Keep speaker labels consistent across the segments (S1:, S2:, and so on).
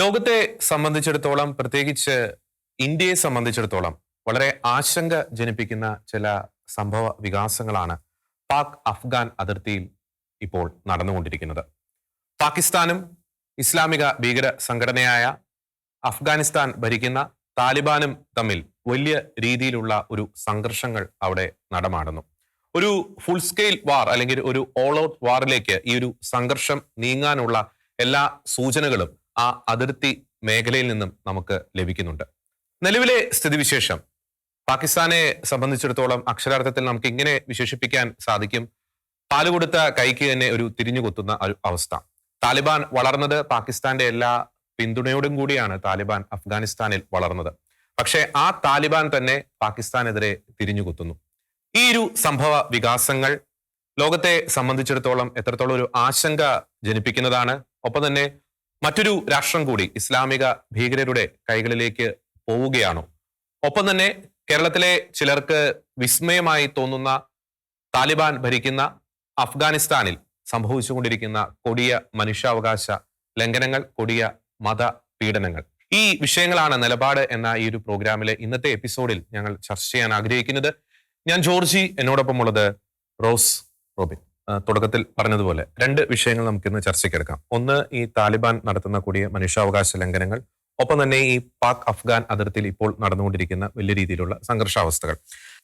S1: ലോകത്തെ സംബന്ധിച്ചിടത്തോളം പ്രത്യേകിച്ച് ഇന്ത്യയെ സംബന്ധിച്ചിടത്തോളം വളരെ ആശങ്ക ജനിപ്പിക്കുന്ന ചില സംഭവ വികാസങ്ങളാണ് പാക് അഫ്ഗാൻ അതിർത്തിയിൽ ഇപ്പോൾ നടന്നുകൊണ്ടിരിക്കുന്നത്. പാകിസ്ഥാനും ഇസ്ലാമിക ഭീകര സംഘടനയായ അഫ്ഗാനിസ്ഥാൻ ഭരിക്കുന്ന താലിബാനും തമ്മിൽ വലിയ രീതിയിലുള്ള ഒരു സംഘർഷങ്ങൾ അവിടെ നടമാടുന്നു. ഒരു ഫുൾ സ്കെയിൽ വാർ അല്ലെങ്കിൽ ഒരു ഓൾ ഔട്ട് വാറിലേക്ക് ഈ ഒരു സംഘർഷം നീങ്ങാനുള്ള എല്ലാ സൂചനകളും ആ അതിർത്തി മേഖലയിൽ നിന്നും നമുക്ക് ലഭിക്കുന്നുണ്ട്. നിലവിലെ സ്ഥിതിവിശേഷം. പാകിസ്ഥാനെ സംബന്ധിച്ചിടത്തോളം അക്ഷരാർത്ഥത്തിൽ നമുക്ക് ഇങ്ങനെ വിശേഷിപ്പിക്കാൻ സാധിക്കും. പാൽ കൊടുത്ത കൈക്ക് തന്നെ ഒരു തിരിഞ്ഞുകൊത്തുന്ന അവസ്ഥ. താലിബാൻ വളർന്നത് പാകിസ്ഥാന്റെ എല്ലാ പിന്തുണയോടും കൂടിയാണ് താലിബാൻ അഫ്ഗാനിസ്ഥാനിൽ വളർന്നത്. പക്ഷേ ആ താലിബാൻ തന്നെ പാകിസ്ഥാനെതിരെ തിരിഞ്ഞുകൊത്തുന്നു ഈ ഒരു സംഭവ വികാസങ്ങൾ ലോകത്തെ സംബന്ധിച്ചിടത്തോളം എത്രത്തോളം ഒരു ആശങ്ക ജനിപ്പിക്കുന്നതാണ്. ഒപ്പം തന്നെ മറ്റൊരു രാഷ്ട്രം കൂടി ഇസ്ലാമിക ഭീകരരുടെ കൈകളിലേക്ക് പോവുകയാണോ? ഒപ്പം തന്നെ കേരളത്തിലെ ചിലർക്ക് വിസ്മയമായി തോന്നുന്ന താലിബാൻ ഭരിക്കുന്ന അഫ്ഗാനിസ്ഥാനിൽ സംഭവിച്ചുകൊണ്ടിരിക്കുന്ന കൊടിയ മനുഷ്യാവകാശ ലംഘനങ്ങൾ കൊടിയ മത പീഡനങ്ങൾ. ഈ വിഷയങ്ങളാണ് നിലപാട് എന്ന ഈ ഒരു പ്രോഗ്രാമിലെ ഇന്നത്തെ എപ്പിസോഡിൽ ഞങ്ങൾ ചർച്ച ചെയ്യാൻ ആഗ്രഹിക്കുന്നത്. ഞാൻ ജോർജി എന്നോടൊപ്പം ഉള്ളത് റോസ് റോബിൻ. തുടക്കത്തിൽ പറഞ്ഞതുപോലെ രണ്ട് വിഷയങ്ങൾ നമുക്കിന്ന് ചർച്ചയ്ക്കെടുക്കാം. ഒന്ന് ഈ താലിബാൻ നടത്തുന്ന കൂടിയ മനുഷ്യാവകാശ ലംഘനങ്ങൾ ഒപ്പം തന്നെ ഈ പാക് അഫ്ഗാൻ അതിർത്തിയിൽ ഇപ്പോൾ നടന്നുകൊണ്ടിരിക്കുന്ന വലിയ രീതിയിലുള്ള സംഘർഷാവസ്ഥകൾ.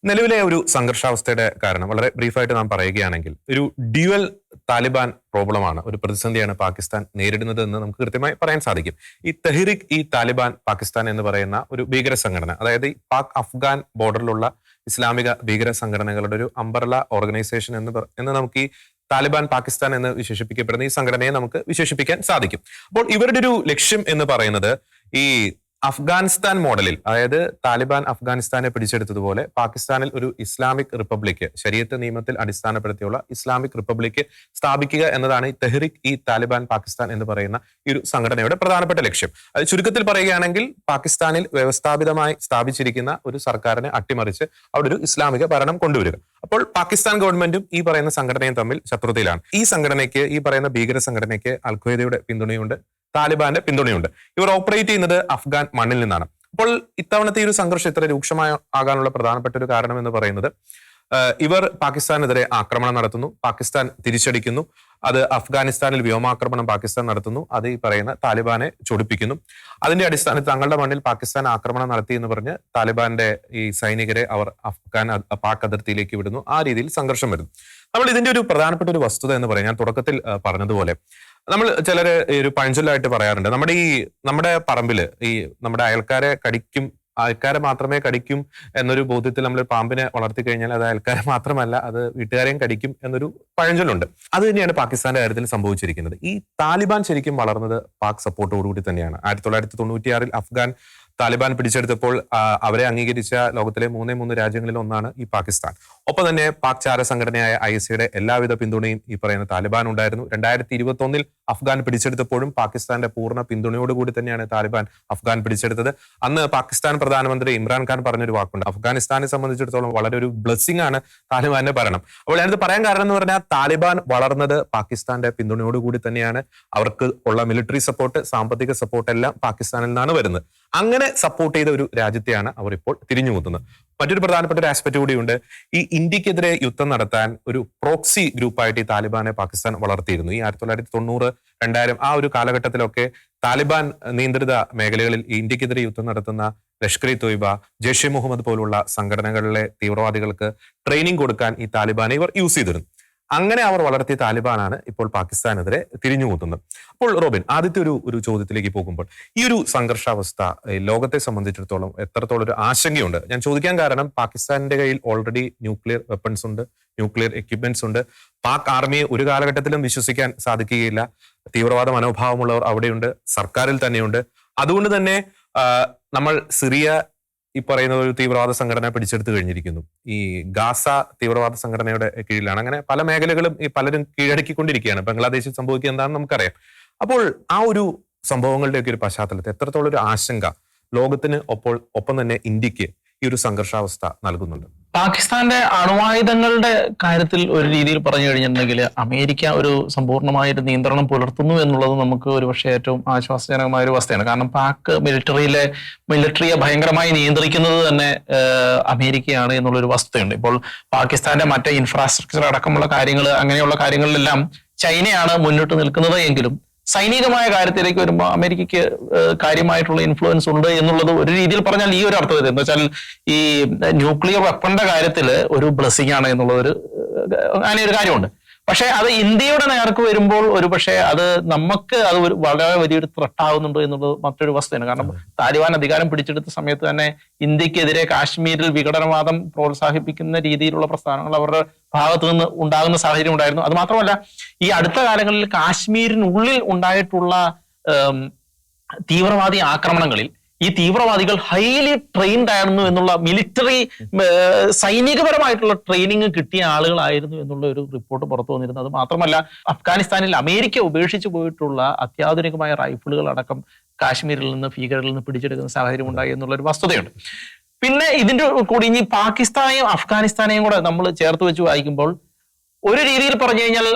S1: നിലവിലെ ഒരു സംഘർഷാവസ്ഥയുടെ കാരണം വളരെ ബ്രീഫായിട്ട് നാം പറയുകയാണെങ്കിൽ ഒരു ഡ്യുവൽ താലിബാൻ പ്രോബ്ലമാണ് ഒരു പ്രതിസന്ധിയാണ് പാകിസ്ഥാൻ നേരിടുന്നത് എന്ന് നമുക്ക് കൃത്യമായി പറയാൻ സാധിക്കും. ഈ തെഹ്രിക് ഈ താലിബാൻ പാകിസ്ഥാൻ എന്ന് പറയുന്ന ഒരു ഭീകര സംഘടന അതായത് ഈ പാക് അഫ്ഗാൻ ബോർഡറിലുള്ള ഇസ്ലാമിക ഭീകര സംഘടനകളുടെ ഒരു അംബർല ഓർഗനൈസേഷൻ എന്ന് എന്ന് നമുക്ക് ഈ താലിബാൻ പാകിസ്ഥാൻ എന്ന് വിശേഷിപ്പിക്കപ്പെടുന്ന ഈ സംഘടനയെ നമുക്ക് വിശേഷിപ്പിക്കാൻ സാധിക്കും. അപ്പോൾ ഇവരുടെ ഒരു ലക്ഷ്യം എന്ന് പറയുന്നത് ഈ അഫ്ഗാനിസ്ഥാൻ മോഡലിൽ അതായത് താലിബാൻ അഫ്ഗാനിസ്ഥാനെ പിടിച്ചെടുത്തതുപോലെ പാകിസ്ഥാനിൽ ഒരു ഇസ്ലാമിക് റിപ്പബ്ലിക് ശരീരത്തെ നിയമത്തിൽ അടിസ്ഥാനപ്പെടുത്തിയുള്ള ഇസ്ലാമിക് റിപ്പബ്ലിക് സ്ഥാപിക്കുക എന്നതാണ് ഈ തെഹ്രിക് ഈ താലിബാൻ പാകിസ്ഥാൻ എന്ന് പറയുന്ന ഈ ഒരു സംഘടനയുടെ പ്രധാനപ്പെട്ട ലക്ഷ്യം. അത് ചുരുക്കത്തിൽ പറയുകയാണെങ്കിൽ പാകിസ്ഥാനിൽ വ്യവസ്ഥാപിതമായി സ്ഥാപിച്ചിരിക്കുന്ന ഒരു സർക്കാരിനെ അട്ടിമറിച്ച് അവിടെ ഒരു ഇസ്ലാമിക ഭരണം കൊണ്ടുവരിക. അപ്പോൾ പാകിസ്ഥാൻ ഗവൺമെന്റും ഈ പറയുന്ന സംഘടനയും തമ്മിൽ ശത്രുതയിലാണ്. ഈ സംഘടനയ്ക്ക് ഈ പറയുന്ന ഭീകര സംഘടനയ്ക്ക് അൽഖ്വയ്ദയുടെ പിന്തുണയുണ്ട്. താലിബാന്റെ പിന്തുണയുണ്ട്. ഇവർ ഓപ്പറേറ്റ് ചെയ്യുന്നത് അഫ്ഗാൻ മണ്ണിൽ നിന്നാണ്. അപ്പോൾ ഇത്തവണത്തെ ഈ ഒരു സംഘർഷം ഇത്ര രൂക്ഷമായ ആകാനുള്ള പ്രധാനപ്പെട്ട ഒരു കാരണം എന്ന് പറയുന്നത് ഇവർ പാകിസ്ഥാനെതിരെ ആക്രമണം നടത്തുന്നു പാകിസ്ഥാൻ തിരിച്ചടിക്കുന്നു അത് അഫ്ഗാനിസ്ഥാനിൽ വ്യോമാക്രമണം പാകിസ്ഥാൻ നടത്തുന്നു അത് ഈ പറയുന്ന താലിബാനെ ചൊടിപ്പിക്കുന്നു. അതിന്റെ അടിസ്ഥാനത്തിൽ തങ്ങളുടെ മണ്ണിൽ പാകിസ്ഥാൻ ആക്രമണം നടത്തി എന്ന് പറഞ്ഞ് താലിബാന്റെ ഈ സൈനികരെ അവർ അഫ്ഗാൻ പാക് അതിർത്തിയിലേക്ക് വിടുന്നു. ആ രീതിയിൽ സംഘർഷം വരുന്നു. നമ്മൾ ഇതിന്റെ ഒരു പ്രധാനപ്പെട്ട ഒരു വസ്തുത എന്ന് പറയാം. ഞാൻ തുടക്കത്തിൽ പറഞ്ഞതുപോലെ നമ്മൾ ചിലര് ഒരു പഴഞ്ചൊല്ലായിട്ട് പറയാറുണ്ട്. നമ്മുടെ ഈ നമ്മുടെ പറമ്പിൽ ഈ നമ്മുടെ അയൽക്കാരെ കടിക്കും അയൽക്കാരെ മാത്രമേ കടിക്കും എന്നൊരു ബോധ്യത്തിൽ നമ്മൾ പാമ്പിനെ വളർത്തി കഴിഞ്ഞാൽ അത് അയൽക്കാരെ മാത്രമല്ല അത് വീട്ടുകാരെയും കടിക്കും എന്നൊരു പഴഞ്ചൊല്ലുണ്ട്. അത് തന്നെയാണ് പാകിസ്ഥാന്റെ കാര്യത്തിൽ സംഭവിച്ചിരിക്കുന്നത്. ഈ താലിബാൻ ശരിക്കും വളർന്നത് പാക് സപ്പോർട്ടോടുകൂടി തന്നെയാണ്. ആയിരത്തി തൊള്ളായിരത്തി തൊണ്ണൂറ്റിയാറിൽ അഫ്ഗാൻ താലിബാൻ പിടിച്ചെടുത്തപ്പോൾ അവരെ അംഗീകരിച്ച ലോകത്തിലെ മൂന്നേ മൂന്ന് രാജ്യങ്ങളിൽ ഒന്നാണ് ഈ പാകിസ്ഥാൻ. ഒപ്പം തന്നെ പാക് ചാര സംഘടനയായ ഐ എസ് സിയുടെ എല്ലാവിധ പിന്തുണയും ഈ പറയുന്ന താലിബാൻ ഉണ്ടായിരുന്നു. രണ്ടായിരത്തി ഇരുപത്തി ഒന്നിൽ അഫ്ഗാൻ പിടിച്ചെടുത്തപ്പോഴും പാകിസ്ഥാന്റെ പൂർണ പിന്തുണയോടുകൂടി തന്നെയാണ് താലിബാൻ അഫ്ഗാൻ പിടിച്ചെടുത്തത്. അന്ന് പാകിസ്ഥാൻ പ്രധാനമന്ത്രി ഇമ്രാൻഖാൻ പറഞ്ഞൊരു വാക്കുണ്ട്. അഫ്ഗാനിസ്ഥാനെ സംബന്ധിച്ചിടത്തോളം വളരെ ഒരു ബ്ലെസ്സിംഗ് ആണ് താലിബാന്റെ ഭരണം. അപ്പോൾ ഞാനിത് പറയാൻ കാരണം എന്ന് പറഞ്ഞാൽ താലിബാൻ വളർന്നത് പാകിസ്ഥാന്റെ പിന്തുണയോടുകൂടി തന്നെയാണ്. അവർക്ക് ഉള്ള മിലിറ്ററി സപ്പോർട്ട് സാമ്പത്തിക സപ്പോർട്ട് എല്ലാം പാകിസ്ഥാനിൽ നിന്നാണ് വരുന്നത്. അങ്ങനെ സപ്പോർട്ട് ചെയ്ത ഒരു രാജ്യത്തെയാണ് അവർ ഇപ്പോൾ തിരിഞ്ഞു മുത്തുന്നത് മറ്റൊരു പ്രധാനപ്പെട്ട ഒരു ആസ്പെക്ട് കൂടിയുണ്ട്. ഈ ഇന്ത്യക്കെതിരെ യുദ്ധം നടത്താൻ ഒരു പ്രോക്സി ഗ്രൂപ്പായിട്ട് ഈ താലിബാനെ പാകിസ്ഥാൻ വളർത്തിയിരുന്നു. ഈ ആയിരത്തി തൊള്ളായിരത്തി തൊണ്ണൂറ് രണ്ടായിരം ആ ഒരു കാലഘട്ടത്തിലൊക്കെ താലിബാൻ നിയന്ത്രിത മേഖലകളിൽ ഇന്ത്യക്കെതിരെ യുദ്ധം നടത്തുന്ന ലഷ്കർ ഇ തൊയ്ബ ജെയ്ഷെ മുഹമ്മദ് പോലുള്ള സംഘടനകളിലെ തീവ്രവാദികൾക്ക് ട്രെയിനിങ് കൊടുക്കാൻ ഈ താലിബാനെ ഇവർ യൂസ് ചെയ്തിരുന്നു. അങ്ങനെ അവർ വളർത്തിയ താലിബാനാണ് ഇപ്പോൾ പാകിസ്ഥാനെതിരെ തിരിഞ്ഞുകൂത്തുന്നത് അപ്പോൾ റോബിൻ ആദ്യത്തെ ഒരു ഒരു ചോദ്യത്തിലേക്ക് പോകുമ്പോൾ ഈ ഒരു സംഘർഷാവസ്ഥ ലോകത്തെ സംബന്ധിച്ചിടത്തോളം എത്രത്തോളം ഒരു ആശങ്കയുണ്ട്? ഞാൻ ചോദിക്കാൻ കാരണം പാകിസ്ഥാന്റെ കയ്യിൽ ഓൾറെഡി ന്യൂക്ലിയർ വെപ്പൺസ് ഉണ്ട് ന്യൂക്ലിയർ എക്യുപ്മെന്റ്സ് ഉണ്ട്. പാക് ആർമിയെ ഒരു കാലഘട്ടത്തിലും വിശ്വസിക്കാൻ സാധിക്കുകയില്ല. തീവ്രവാദ മനോഭാവമുള്ളവർ അവിടെയുണ്ട് സർക്കാരിൽ തന്നെയുണ്ട്. അതുകൊണ്ട് തന്നെ നമ്മൾ സിറിയ ഈ പറയുന്ന ഒരു തീവ്രവാദ സംഘടന പിടിച്ചെടുത്ത് കഴിഞ്ഞിരിക്കുന്നു. ഈ ഗാസ തീവ്രവാദ സംഘടനയുടെ കീഴിലാണ്. അങ്ങനെ പല മേഖലകളും ഈ പലരും കീഴടക്കിക്കൊണ്ടിരിക്കുകയാണ്. ബംഗ്ലാദേശിൽ സംഭവിക്കുക എന്താണെന്ന് നമുക്കറിയാം. അപ്പോൾ ആ ഒരു സംഭവങ്ങളുടെയൊക്കെ ഒരു പശ്ചാത്തലത്തിൽ എത്രത്തോളം ഒരു ആശങ്ക ലോകത്തിന് ഒപ്പോൾ ഒപ്പം തന്നെ ഇന്ത്യയ്ക്ക് ഈ ഒരു സംഘർഷാവസ്ഥ നൽകുന്നുണ്ട്?
S2: പാകിസ്ഥാന്റെ അണുവായുധങ്ങളുടെ കാര്യത്തിൽ ഒരു രീതിയിൽ പറഞ്ഞു കഴിഞ്ഞിട്ടുണ്ടെങ്കിൽ അമേരിക്ക ഒരു സമ്പൂർണമായ ഒരു നിയന്ത്രണം പുലർത്തുന്നു എന്നുള്ളത് നമുക്ക് ഒരു പക്ഷേ ഏറ്റവും ആശ്വാസജനകമായ ഒരു അവസ്ഥയാണ്. കാരണം പാക് മിലിറ്ററിയിലെ മിലിറ്ററിയെ ഭയങ്കരമായി നിയന്ത്രിക്കുന്നത് തന്നെ അമേരിക്കയാണ് എന്നുള്ളൊരു വസ്തുതയുണ്ട്. ഇപ്പോൾ പാകിസ്ഥാന്റെ മറ്റേ ഇൻഫ്രാസ്ട്രക്ചർ അടക്കമുള്ള കാര്യങ്ങൾ അങ്ങനെയുള്ള കാര്യങ്ങളിലെല്ലാം ചൈനയാണ് മുന്നോട്ട് നിൽക്കുന്നത് എങ്കിലും സൈനികമായ കാര്യത്തിലേക്ക് വരുമ്പോൾ അമേരിക്കയ്ക്ക് കാര്യമായിട്ടുള്ള ഇൻഫ്ലുവൻസ് ഉണ്ട് എന്നുള്ളത് ഒരു രീതിയിൽ പറഞ്ഞാൽ ഈ ഒരു അർത്ഥത്തിൽ എന്ന് വെച്ചാൽ ഈ ന്യൂക്ലിയർ വെപ്പന്റെ കാര്യത്തിൽ ഒരു ബ്ലെസ്സിംഗ് ആണ് എന്നുള്ളത് ഒരു അങ്ങനെ ഒരു കാര്യമുണ്ട്. പക്ഷെ അത് ഇന്ത്യയുടെ നേർക്ക് വരുമ്പോൾ ഒരു പക്ഷേ അത് നമുക്ക് അത് ഒരു വളരെ വലിയൊരു ത്രട്ട് ആവുന്നുണ്ട് എന്നുള്ളത് മറ്റൊരു വസ്തുതയാണ്. കാരണം താലിബാൻ അധികാരം പിടിച്ചെടുത്ത സമയത്ത് തന്നെ ഇന്ത്യക്കെതിരെ കാശ്മീരിൽ വിഘടനവാദം പ്രോത്സാഹിപ്പിക്കുന്ന രീതിയിലുള്ള പ്രസ്ഥാനങ്ങൾ അവരുടെ ഭാഗത്തു നിന്ന് ഉണ്ടാകുന്ന സാഹചര്യം ഉണ്ടായിരുന്നു. അത് മാത്രമല്ല ഈ അടുത്ത കാലങ്ങളിൽ കാശ്മീരിനുള്ളിൽ ഉണ്ടായിട്ടുള്ള തീവ്രവാദി ആക്രമണങ്ങളിൽ ഈ തീവ്രവാദികൾ ഹൈലി ട്രെയിൻഡ് ആയിരുന്നു എന്നുള്ള മിലിറ്ററി സൈനികപരമായിട്ടുള്ള ട്രെയിനിങ് കിട്ടിയ ആളുകളായിരുന്നു എന്നുള്ള ഒരു റിപ്പോർട്ട് പുറത്തു വന്നിരുന്നു അത് മാത്രമല്ല അഫ്ഗാനിസ്ഥാനിൽ അമേരിക്ക ഉപേക്ഷിച്ചു പോയിട്ടുള്ള അത്യാധുനികമായ റൈഫിളുകൾ അടക്കം കാശ്മീരിൽ നിന്ന് ഭീകരരിൽ നിന്ന് പിടിച്ചെടുക്കുന്ന സാഹചര്യം ഉണ്ടായി എന്നുള്ള ഒരു വസ്തുതയുണ്ട്. പിന്നെ ഇതിന്റെ കൂടി ഇനി പാകിസ്ഥാനെയും അഫ്ഗാനിസ്ഥാനെയും കൂടെ നമ്മൾ ചേർത്ത് വെച്ച് വായിക്കുമ്പോൾ ഒരു രീതിയിൽ പറഞ്ഞു കഴിഞ്ഞാൽ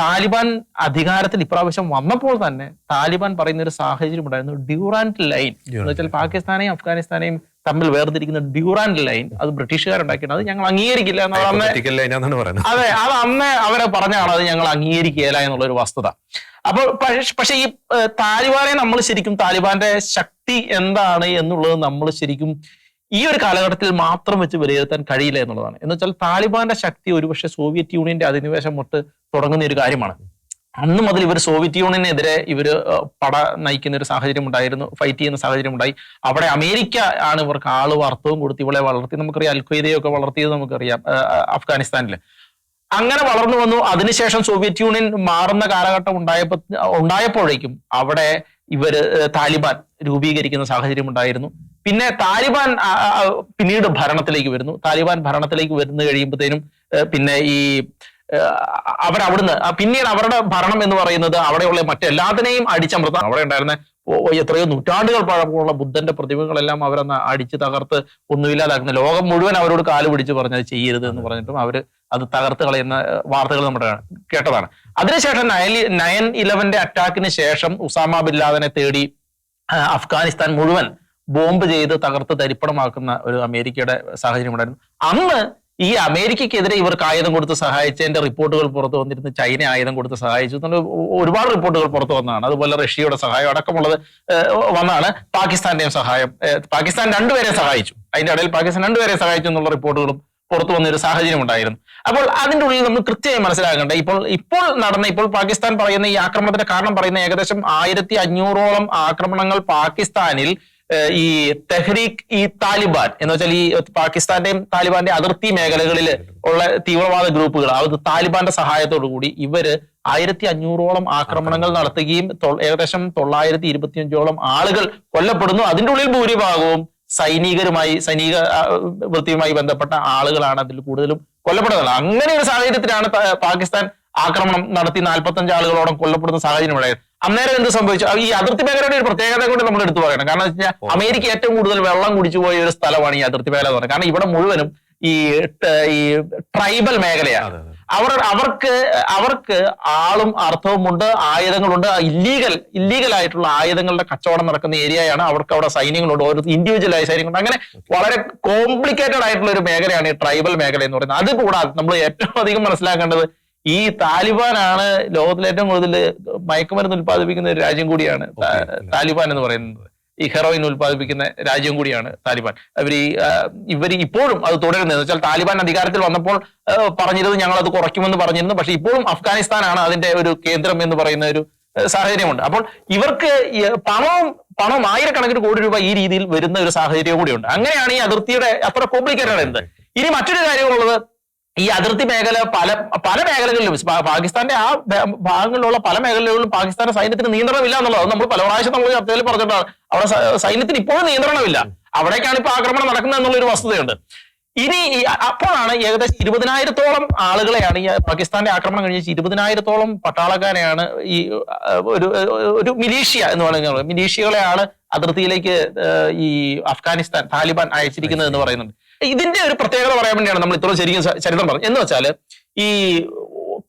S2: താലിബാൻ അധികാരത്തിൽ ഇപ്രാവശ്യം വന്നപ്പോൾ തന്നെ താലിബാൻ പറയുന്ന ഒരു സാഹചര്യം ഉണ്ടായിരുന്നു. ഡ്യൂറാൻഡ് ലൈൻ എന്ന് വെച്ചാൽ പാകിസ്ഥാനെയും അഫ്ഗാനിസ്ഥാനെയും തമ്മിൽ വേർതിരിക്കുന്ന ഡ്യൂറാൻഡ് ലൈൻ അത് ബ്രിട്ടീഷുകാരുണ്ടാക്കിയത്. അത് ഞങ്ങൾ അംഗീകരിക്കില്ല
S1: പറയുന്നത്.
S2: അതെ അത് അന്ന് അവരെ പറഞ്ഞാണ് അത് ഞങ്ങൾ അംഗീകരിക്കുകയില്ല എന്നുള്ള ഒരു വസ്തുത. അപ്പോൾ പക്ഷേ ഈ താലിബാനെ നമ്മൾ ശരിക്കും താലിബാന്റെ ശക്തി എന്താണ് എന്നുള്ളത് നമ്മൾ ശരിക്കും ഈ ഒരു കാലഘട്ടത്തിൽ മാത്രം വെച്ച് വിലയിരുത്താൻ കഴിയില്ല എന്നുള്ളതാണ്. എന്ന് വെച്ചാൽ താലിബാന്റെ ശക്തി ഒരുപക്ഷെ സോവിയറ്റ് യൂണിയന്റെ അധിനിവേശം തൊട്ട് തുടങ്ങുന്ന ഒരു കാര്യമാണ്. അന്ന് മുതൽ ഇവർ സോവിയറ്റ് യൂണിയനെതിരെ ഇവർ പട നയിക്കുന്ന ഒരു സാഹചര്യം ഉണ്ടായിരുന്നു ഫൈറ്റ് ചെയ്യുന്ന സാഹചര്യം ഉണ്ടായി. അവിടെ അമേരിക്ക ആണ് ഇവർക്ക് ആൾ വാർത്തവും കൊടുത്ത് ഇവളെ വളർത്തി. നമുക്കറിയാം അൽഖയ്ദയൊക്കെ വളർത്തിയത് നമുക്കറിയാം അഫ്ഗാനിസ്ഥാനിൽ അങ്ങനെ വളർന്നു വന്നു. അതിനുശേഷം സോവിയറ്റ് യൂണിയൻ മാറുന്ന കാലഘട്ടം ഉണ്ടായപ്പോ ഉണ്ടായപ്പോഴേക്കും അവിടെ ഇവർ താലിബാൻ രൂപീകരിക്കുന്ന സാഹചര്യം ഉണ്ടായിരുന്നു. പിന്നെ താലിബാൻ പിന്നീട് ഭരണത്തിലേക്ക് വരുന്നു. താലിബാൻ ഭരണത്തിലേക്ക് വരുന്നു കഴിയുമ്പോഴത്തേനും പിന്നെ ഈ അവർ അവരവിടുന്ന് ആ, പിന്നീട് അവരുടെ ഭരണം എന്ന് പറയുന്നത് അവിടെയുള്ള മറ്റെല്ലാത്തിനെയും അടിച്ചമർത്താൻ അവിടെ ഉണ്ടായിരുന്ന എത്രയോ നൂറ്റാണ്ടുകൾ പഴക്കമുള്ള ബുദ്ധന്റെ പ്രതിമകളെല്ലാം അവരെന്ന് അടിച്ച് തകർത്ത് ഒന്നുമില്ലാതാക്കുന്ന ലോകം മുഴുവൻ അവരോട് കാൽ പിടിച്ച് പറഞ്ഞത് ചെയ്യരുത് എന്ന് പറഞ്ഞിട്ടും അവർ അത് തകർത്ത് കളയുന്ന വാർത്തകൾ നമ്മുടെ കേട്ടതാണ്. അതിനുശേഷം നയൻ നയൻ ഇലവന്റെ അറ്റാക്കിന് ശേഷം ഉസാമ ബിൻ ലാദനെ തേടി അഫ്ഗാനിസ്ഥാൻ മുഴുവൻ ബോംബ് ചെയ്ത് തകർത്ത് തരിപ്പണമാക്കുന്ന ഒരു അമേരിക്കയുടെ സാഹചര്യം ഉണ്ടായിരുന്നു. അന്ന് ഈ അമേരിക്കക്കെതിരെ ഇവർക്ക് ആയുധം കൊടുത്ത് സഹായിച്ചതിന്റെ റിപ്പോർട്ടുകൾ പുറത്തു വന്നിരുന്നു. ചൈന ആയുധം കൊടുത്ത് സഹായിച്ചു. ഒരുപാട് റിപ്പോർട്ടുകൾ പുറത്തു വന്നതാണ്. അതുപോലെ റഷ്യയുടെ സഹായം അടക്കമുള്ളത് വന്നാണ് പാകിസ്ഥാന്റെയും സഹായം. പാകിസ്ഥാൻ രണ്ടുപേരെ സഹായിച്ചു. അതിന്റെ ഇടയിൽ പാകിസ്ഥാൻ രണ്ടുപേരെ സഹായിച്ചു എന്നുള്ള റിപ്പോർട്ടുകളും പുറത്തു വന്ന ഒരു സാഹചര്യം ഉണ്ടായിരുന്നു. അപ്പോൾ അതിന്റെ ഉള്ളിൽ നമ്മൾ കൃത്യമായി മനസ്സിലാക്കേണ്ട ഇപ്പോൾ ഇപ്പോൾ നടന്ന ഇപ്പോൾ പാകിസ്ഥാൻ പറയുന്ന ഈ ആക്രമണത്തിന്റെ കാരണം പറയുന്ന ഏകദേശം ആയിരത്തി അഞ്ഞൂറോളം ആക്രമണങ്ങൾ പാകിസ്ഥാനിൽ ഈ തെഹ്രീഖ് ഈ താലിബാൻ എന്ന് വെച്ചാൽ ഈ പാകിസ്ഥാന്റെയും താലിബാന്റെ അതിർത്തി മേഖലകളിൽ ഉള്ള തീവ്രവാദ ഗ്രൂപ്പുകൾ അത് താലിബാന്റെ സഹായത്തോടു കൂടി ഇവർ ആയിരത്തി അഞ്ഞൂറോളം ആക്രമണങ്ങൾ നടത്തുകയും ഏകദേശം തൊള്ളായിരത്തി ഇരുപത്തിയഞ്ചോളം ആളുകൾ കൊല്ലപ്പെടുന്നു. അതിന്റെ ഉള്ളിൽ ഭൂരിഭാഗവും സൈനികരുമായി സൈനിക വൃത്തിയുമായി ബന്ധപ്പെട്ട ആളുകളാണ് അതിൽ കൂടുതലും കൊല്ലപ്പെടുന്നത്. അങ്ങനെ ഒരു സാഹചര്യത്തിലാണ് പാകിസ്ഥാൻ ആക്രമണം നടത്തി നാൽപ്പത്തഞ്ച് ആളുകളോളം കൊല്ലപ്പെടുന്ന സാഹചര്യം ഉണ്ടായത്. അന്നേരം എന്ത് സംഭവിച്ചു? ഈ അതിർത്തി മേഖലയുടെ ഒരു പ്രത്യേകത കൂടി നമ്മൾ എടുത്തു പറയണം. കാരണം വെച്ച് കഴിഞ്ഞാൽ അമേരിക്ക ഏറ്റവും കൂടുതൽ വെള്ളം കുടിച്ചു പോയ ഒരു സ്ഥലമാണ് ഈ അതിർത്തി മേഖല എന്ന് പറയുന്നത്. കാരണം ഇവിടെ മുഴുവനും ഈ ഈ ട്രൈബൽ മേഖലയാണ്. അവർ അവർക്ക് അവർക്ക് ആളും അർത്ഥവും അർത്ഥവുമുണ്ട് ആയുധങ്ങളുണ്ട്. ഇല്ലീഗൽ ഇല്ലീഗൽ ആയിട്ടുള്ള ആയുധങ്ങളുടെ കച്ചവടം നടക്കുന്ന ഏരിയയാണ്. അവർക്ക് അവിടെ സൈന്യങ്ങളുണ്ട്. ഓരോ ഇൻഡിവിജ്വൽ ആയ സൈന്യങ്ങളുണ്ട്. അങ്ങനെ വളരെ കോംപ്ലിക്കേറ്റഡ് ആയിട്ടുള്ള ഒരു മേഖലയാണ് ഈ ട്രൈബൽ മേഖല എന്ന് പറയുന്നത്. അത് കൂടാതെ നമ്മൾ ഏറ്റവും അധികം മനസ്സിലാക്കേണ്ടത് ഈ താലിബാനാണ് ലോകത്തിലെ ഏറ്റവും കൂടുതൽ മയക്കുമരുന്ന് ഉത്പാദിപ്പിക്കുന്ന ഒരു രാജ്യം കൂടിയാണ് താലിബാൻ എന്ന് പറയുന്നത്. ഈ ഹെറോയിൻ ഉത്പാദിപ്പിക്കുന്ന രാജ്യം കൂടിയാണ് താലിബാൻ. അവർ ഈ ഇവർ ഇപ്പോഴും അത് തുടരുന്നത്. എന്ന് വെച്ചാൽ താലിബാൻ അധികാരത്തിൽ വന്നപ്പോൾ പറഞ്ഞിരുന്നു ഞങ്ങൾ അത് കുറയ്ക്കുമെന്ന് പറഞ്ഞിരുന്നു. പക്ഷെ ഇപ്പോഴും അഫ്ഗാനിസ്ഥാനാണ് അതിന്റെ ഒരു കേന്ദ്രം എന്ന് പറയുന്ന ഒരു സാഹചര്യമുണ്ട്. അപ്പോൾ ഇവർക്ക് പണവും പണം ആയിരക്കണക്കിന് കോടി രൂപ ഈ രീതിയിൽ വരുന്ന ഒരു സാഹചര്യം കൂടിയുണ്ട്. അങ്ങനെയാണ് ഈ അതിർത്തിയുടെ അത്ര കോംപ്ലിക്കേറ്റഡ് ആയിരുന്നത് ഇനി മറ്റൊരു കാര്യമുള്ളത് ഈ അതിർത്തി മേഖല പല പല മേഖലകളിലും പാകിസ്ഥാന്റെ ആ ഭാഗങ്ങളിലുള്ള പല മേഖലകളിലും പാകിസ്ഥാന്റെ സൈന്യത്തിന് നിയന്ത്രണമില്ല എന്നുള്ളത് നമ്മൾ പല പ്രാവശ്യം നമ്മൾ ചർച്ചയിൽ പറഞ്ഞിട്ടാണ് അവിടെ സൈന്യത്തിന് ഇപ്പോഴും നിയന്ത്രണമില്ല. അവിടേക്കാണ് ഇപ്പൊ ആക്രമണം നടക്കുന്നത് എന്നുള്ള ഒരു വസ്തുതയുണ്ട്. ഇനി അപ്പോഴാണ് ഏകദേശം ഇരുപതിനായിരത്തോളം ആളുകളെയാണ് ഈ പാകിസ്ഥാന്റെ ആക്രമണം കഴിഞ്ഞ ഇരുപതിനായിരത്തോളം പട്ടാളക്കാരെയാണ് ഈ ഒരു ഒരു മിലീഷ്യ എന്ന് പറയുന്നത്. മിലീഷ്യകളെയാണ് അതിർത്തിയിലേക്ക് ഈ അഫ്ഗാനിസ്ഥാൻ താലിബാൻ അയച്ചിരിക്കുന്നത് എന്ന് പറയുന്നുണ്ട് ഇതിന്റെ ഒരു പ്രത്യേകത പറയാൻ വേണ്ടിയാണ് നമ്മൾ ഇത്ര ശരിക്കും ചരിത്രം പറഞ്ഞത്. എന്ന് വെച്ചാൽ ഈ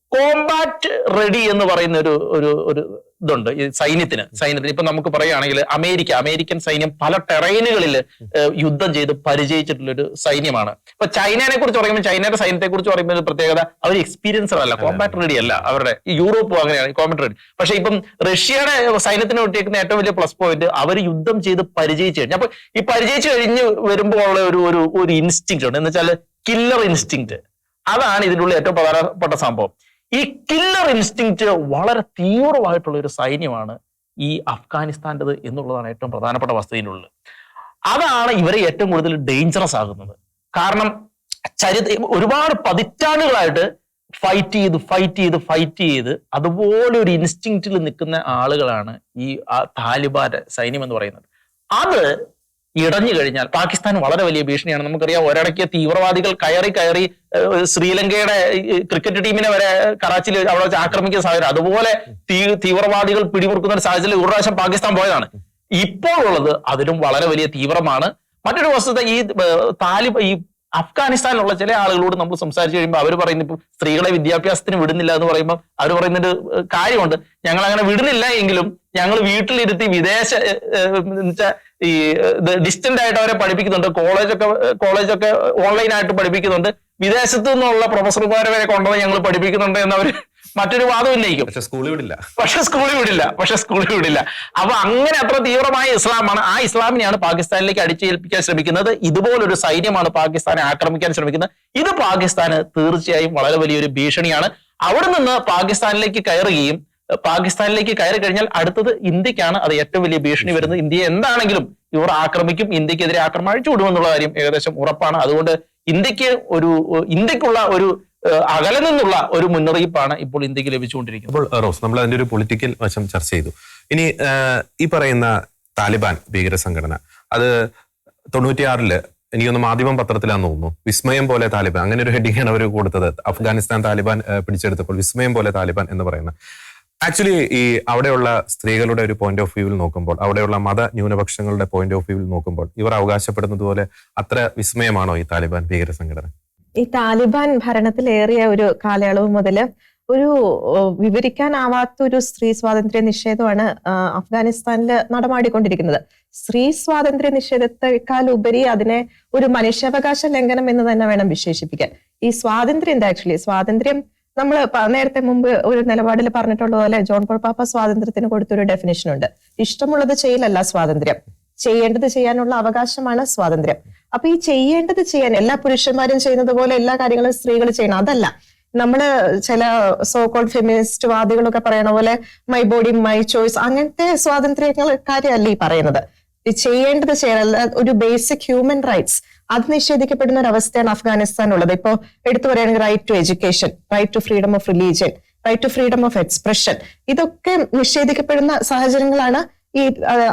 S2: കോമ്പാറ്റ് റെഡി എന്ന് പറയുന്ന ഒരു ഒരു ഇതുണ്ട്. ഈ സൈന്യത്തിന്. സൈന്യത്തിന്. ഇപ്പൊ നമുക്ക് പറയുകയാണെങ്കിൽ അമേരിക്ക അമേരിക്കൻ സൈന്യം പല ടെറൈനുകളിൽ യുദ്ധം ചെയ്ത് പരിചയിച്ചിട്ടുള്ള ഒരു സൈന്യമാണ്. ഇപ്പൊ ചൈനയെ കുറിച്ച് പറയുമ്പോൾ ചൈനയുടെ സൈന്യത്തെ കുറിച്ച് പറയുമ്പോൾ ഒരു പ്രത്യേകത അവർ എക്സ്പീരിയൻസ് അല്ല കോമ്പാറ്റ് റെഡി അല്ല. അവരുടെ യൂറോപ്പ് അങ്ങനെയാണ് കോമ്പാറ്റ് റെഡി പക്ഷെ ഇപ്പം റഷ്യയുടെ സൈന്യത്തിന് കിട്ടിയേക്കുന്ന ഏറ്റവും വലിയ പ്ലസ് പോയിന്റ് അവർ യുദ്ധം ചെയ്ത് പരിചയിച്ചു കഴിഞ്ഞു. അപ്പൊ ഈ പരിചയിച്ചു കഴിഞ്ഞ് വരുമ്പോൾ ഉള്ള ഒരു ഒരു ഒരു ഇൻസ്റ്റിങ് ഉണ്ട്. എന്ന് വെച്ചാൽ കില്ലർ ഇൻസ്റ്റിങ് അതാണ് ഇതിനുള്ള ഏറ്റവും പ്രധാനപ്പെട്ട സംഭവം. ഈ കില്ലർ ഇൻസ്റ്റിങ്ക്റ്റ് വളരെ തീവ്രമായിട്ടുള്ള ഒരു സൈന്യമാണ് ഈ അഫ്ഗാനിസ്ഥാന്റെത് എന്നുള്ളതാണ് ഏറ്റവും പ്രധാനപ്പെട്ട വസ്തുതയിലുള്ളത് അതാണ് ഇവരെ ഏറ്റവും കൂടുതൽ ഡേഞ്ചറസ് ആകുന്നത്. കാരണം ചരിത്ര ഒരുപാട് പതിറ്റാണ്ടുകളായിട്ട് ഫൈറ്റ് ചെയ്ത് ഫൈറ്റ് ചെയ്ത് ഫൈറ്റ് ചെയ്ത് അതുപോലെ ഒരു ഇൻസ്റ്റിങ്റ്റിൽ നിൽക്കുന്ന ആളുകളാണ് ഈ താലിബാന്റെ സൈന്യം എന്ന് പറയുന്നത്. അത് ഇടഞ്ഞു കഴിഞ്ഞാൽ പാകിസ്ഥാൻ വളരെ വലിയ ഭീഷണിയാണ്. നമുക്കറിയാം ഒരിടയ്ക്ക് തീവ്രവാദികൾ കയറി കയറി ശ്രീലങ്കയുടെ ക്രിക്കറ്റ് ടീമിനെ വരെ കറാച്ചിയിൽ അവിടെ വെച്ച് ആക്രമിക്കുന്ന സാഹചര്യം. അതുപോലെ തീ തീവ്രവാദികൾ പിടിമുറുക്കുന്ന ഒരു സാഹചര്യത്തിൽ ഒരു പ്രാവശ്യം പാകിസ്ഥാൻ പോയതാണ്. ഇപ്പോഴുള്ളത് അതിലും വളരെ വലിയ തീവ്രമാണ്. മറ്റൊരു വസ്തുത ഈ താലിബ് ഈ അഫ്ഗാനിസ്ഥാനിലുള്ള ചില ആളുകളോട് നമ്മൾ സംസാരിച്ചു കഴിയുമ്പോൾ അവർ പറയുന്നത് ഇപ്പൊ സ്ത്രീകളെ വിദ്യാഭ്യാസത്തിന് വിടുന്നില്ല എന്ന് പറയുമ്പോൾ അവർ പറയുന്നൊരു കാര്യമുണ്ട്. ഞങ്ങൾ അങ്ങനെ വിടുന്നില്ല എങ്കിലും ഞങ്ങൾ വീട്ടിലിരുത്തി വിദേശ ഈ ഡിസ്റ്റന്റ് ആയിട്ട് അവരെ പഠിപ്പിക്കുന്നുണ്ട്. കോളേജൊക്കെ കോളേജൊക്കെ ഓൺലൈനായിട്ട് പഠിപ്പിക്കുന്നുണ്ട്. വിദേശത്തു നിന്നുള്ള പ്രൊഫസർമാരെ വരെ കൊണ്ടുവന്ന് ഞങ്ങൾ പഠിപ്പിക്കുന്നുണ്ട് എന്നവർ മറ്റൊരു വാദം ഉന്നയിക്കും.
S1: പക്ഷെ സ്കൂളിൽ വിടില്ല.
S2: പക്ഷെ സ്കൂളിൽ വിടില്ല. പക്ഷെ സ്കൂളിൽ വിടില്ല. അപ്പൊ അങ്ങനെ അത്ര തീവ്രമായ ഇസ്ലാമാണ്. ആ ഇസ്ലാമിനെയാണ് പാകിസ്ഥാനിലേക്ക് അടിച്ചേൽപ്പിക്കാൻ ശ്രമിക്കുന്നത്. ഇതുപോലൊരു സൈന്യമാണ് പാകിസ്ഥാനെ ആക്രമിക്കാൻ ശ്രമിക്കുന്നത്. ഇത് പാകിസ്ഥാന് തീർച്ചയായും വളരെ വലിയൊരു ഭീഷണിയാണ്. അവിടെ നിന്ന് പാകിസ്ഥാനിലേക്ക് കയറുകയും പാകിസ്ഥാനിലേക്ക് കയറി കഴിഞ്ഞാൽ അടുത്തത് ഇന്ത്യക്കാണ് അത് ഏറ്റവും വലിയ ഭീഷണി വരുന്നത്. ഇന്ത്യയെ എന്താണെങ്കിലും ഇവർ ആക്രമിക്കും ഇന്ത്യക്കെതിരെ ആക്രമണം അഴിച്ചു വിടുമെന്നുള്ള കാര്യം ഏകദേശം ഉറപ്പാണ്. അതുകൊണ്ട് ഇന്ത്യയ്ക്ക് ഒരു ഇന്ത്യക്കുള്ള ഒരു അകലെ നിന്നുള്ള ഒരു മുന്നറിയിപ്പാണ് ഇപ്പോൾ ഇന്ത്യയ്ക്ക് ലഭിച്ചുകൊണ്ടിരിക്കുന്നത്.
S1: അപ്പോൾ റോസ് നമ്മൾ അതിന്റെ ഒരു പൊളിറ്റിക്കൽ വശം ചർച്ച ചെയ്തു. ഇനി ഈ പറയുന്ന താലിബാൻ ഭീകര സംഘടന അത് തൊണ്ണൂറ്റിയാറിൽ എനിക്കൊന്ന് മാധ്യമം പത്രത്തിലാന്ന് തോന്നുന്നു. വിസ്മയം പോലെ താലിബാൻ അങ്ങനെ ഒരു ഹെഡിങ് ആണ് അവർ കൊടുത്തത്. അഫ്ഗാനിസ്ഥാൻ താലിബാൻ പിടിച്ചെടുത്തപ്പോൾ വിസ്മയം പോലെ താലിബാൻ എന്ന് പറയുന്ന. ആക്ച്വലി ഈ അവിടെയുള്ള സ്ത്രീകളുടെ ഒരു പോയിന്റ് ഓഫ് വ്യൂവിൽ നോക്കുമ്പോൾ അവിടെയുള്ള മത ന്യൂനപക്ഷങ്ങളുടെ പോയിന്റ് ഓഫ് വ്യൂവിൽ നോക്കുമ്പോൾ ഇവർ അവകാശപ്പെടുന്നത് പോലെ അത്ര വിസ്മയമാണോ ഈ താലിബാൻ ഭീകര സംഘടന?
S3: ഈ താലിബാൻ ഭരണത്തിലേറിയ ഒരു കാലയളവ് മുതൽ ഒരു വിവരിക്കാനാവാത്ത ഒരു സ്ത്രീ സ്വാതന്ത്ര്യ നിഷേധമാണ് അഫ്ഗാനിസ്ഥാനിൽ നടമാടിക്കൊണ്ടിരിക്കുന്നത്. സ്ത്രീ സ്വാതന്ത്ര്യ നിഷേധത്തെക്കാൾ ഉപരി അതിനെ ഒരു മനുഷ്യാവകാശ ലംഘനം എന്ന് തന്നെ വേണം വിശേഷിപ്പിക്കാൻ. ഈ സ്വാതന്ത്ര്യം എന്താ ആക്ച്വലി സ്വാതന്ത്ര്യം നമ്മൾ നേരത്തെ മുമ്പ് ഒരു നിലപാടിൽ പറഞ്ഞിട്ടുള്ള പോലെ ജോൺ പോൾ പാപ്പ സ്വാതന്ത്ര്യത്തിന് കൊടുത്തൊരു ഡെഫിനേഷൻ ഉണ്ട്. ഇഷ്ടമുള്ളത് ചെയ്യലല്ല സ്വാതന്ത്ര്യം. ചെയ്യേണ്ടത് ചെയ്യാനുള്ള അവകാശമാണ് സ്വാതന്ത്ര്യം. അപ്പൊ ഈ ചെയ്യേണ്ടത് ചെയ്യാൻ എല്ലാ പുരുഷന്മാരും ചെയ്യുന്നത് പോലെ എല്ലാ കാര്യങ്ങളും സ്ത്രീകൾ ചെയ്യണം. അതല്ല നമ്മൾ ചില സോ കോൾഡ് ഫെമിനിസ്റ്റ് വാദികളൊക്കെ പറയണ പോലെ മൈ ബോഡി മൈ ചോയ്സ് അങ്ങനത്തെ സ്വാതന്ത്ര്യങ്ങൾ കാര്യമല്ല ഈ പറയുന്നത്. ചെയ്യേണ്ടത് ചെയ്യാൻ ഒരു ബേസിക് ഹ്യൂമൻ റൈറ്റ്സ് അത് നിഷേധിക്കപ്പെടുന്ന ഒരു അവസ്ഥയാണ് അഫ്ഗാനിസ്ഥാൻ ഉള്ളത് ഇപ്പോൾ എടുത്തു പറയുകയാണെങ്കിൽ right to education right to freedom of religion right to freedom of expression ഇതൊക്കെ നിഷേധിക്കപ്പെടുന്ന സാഹചര്യങ്ങളാണ് ഈ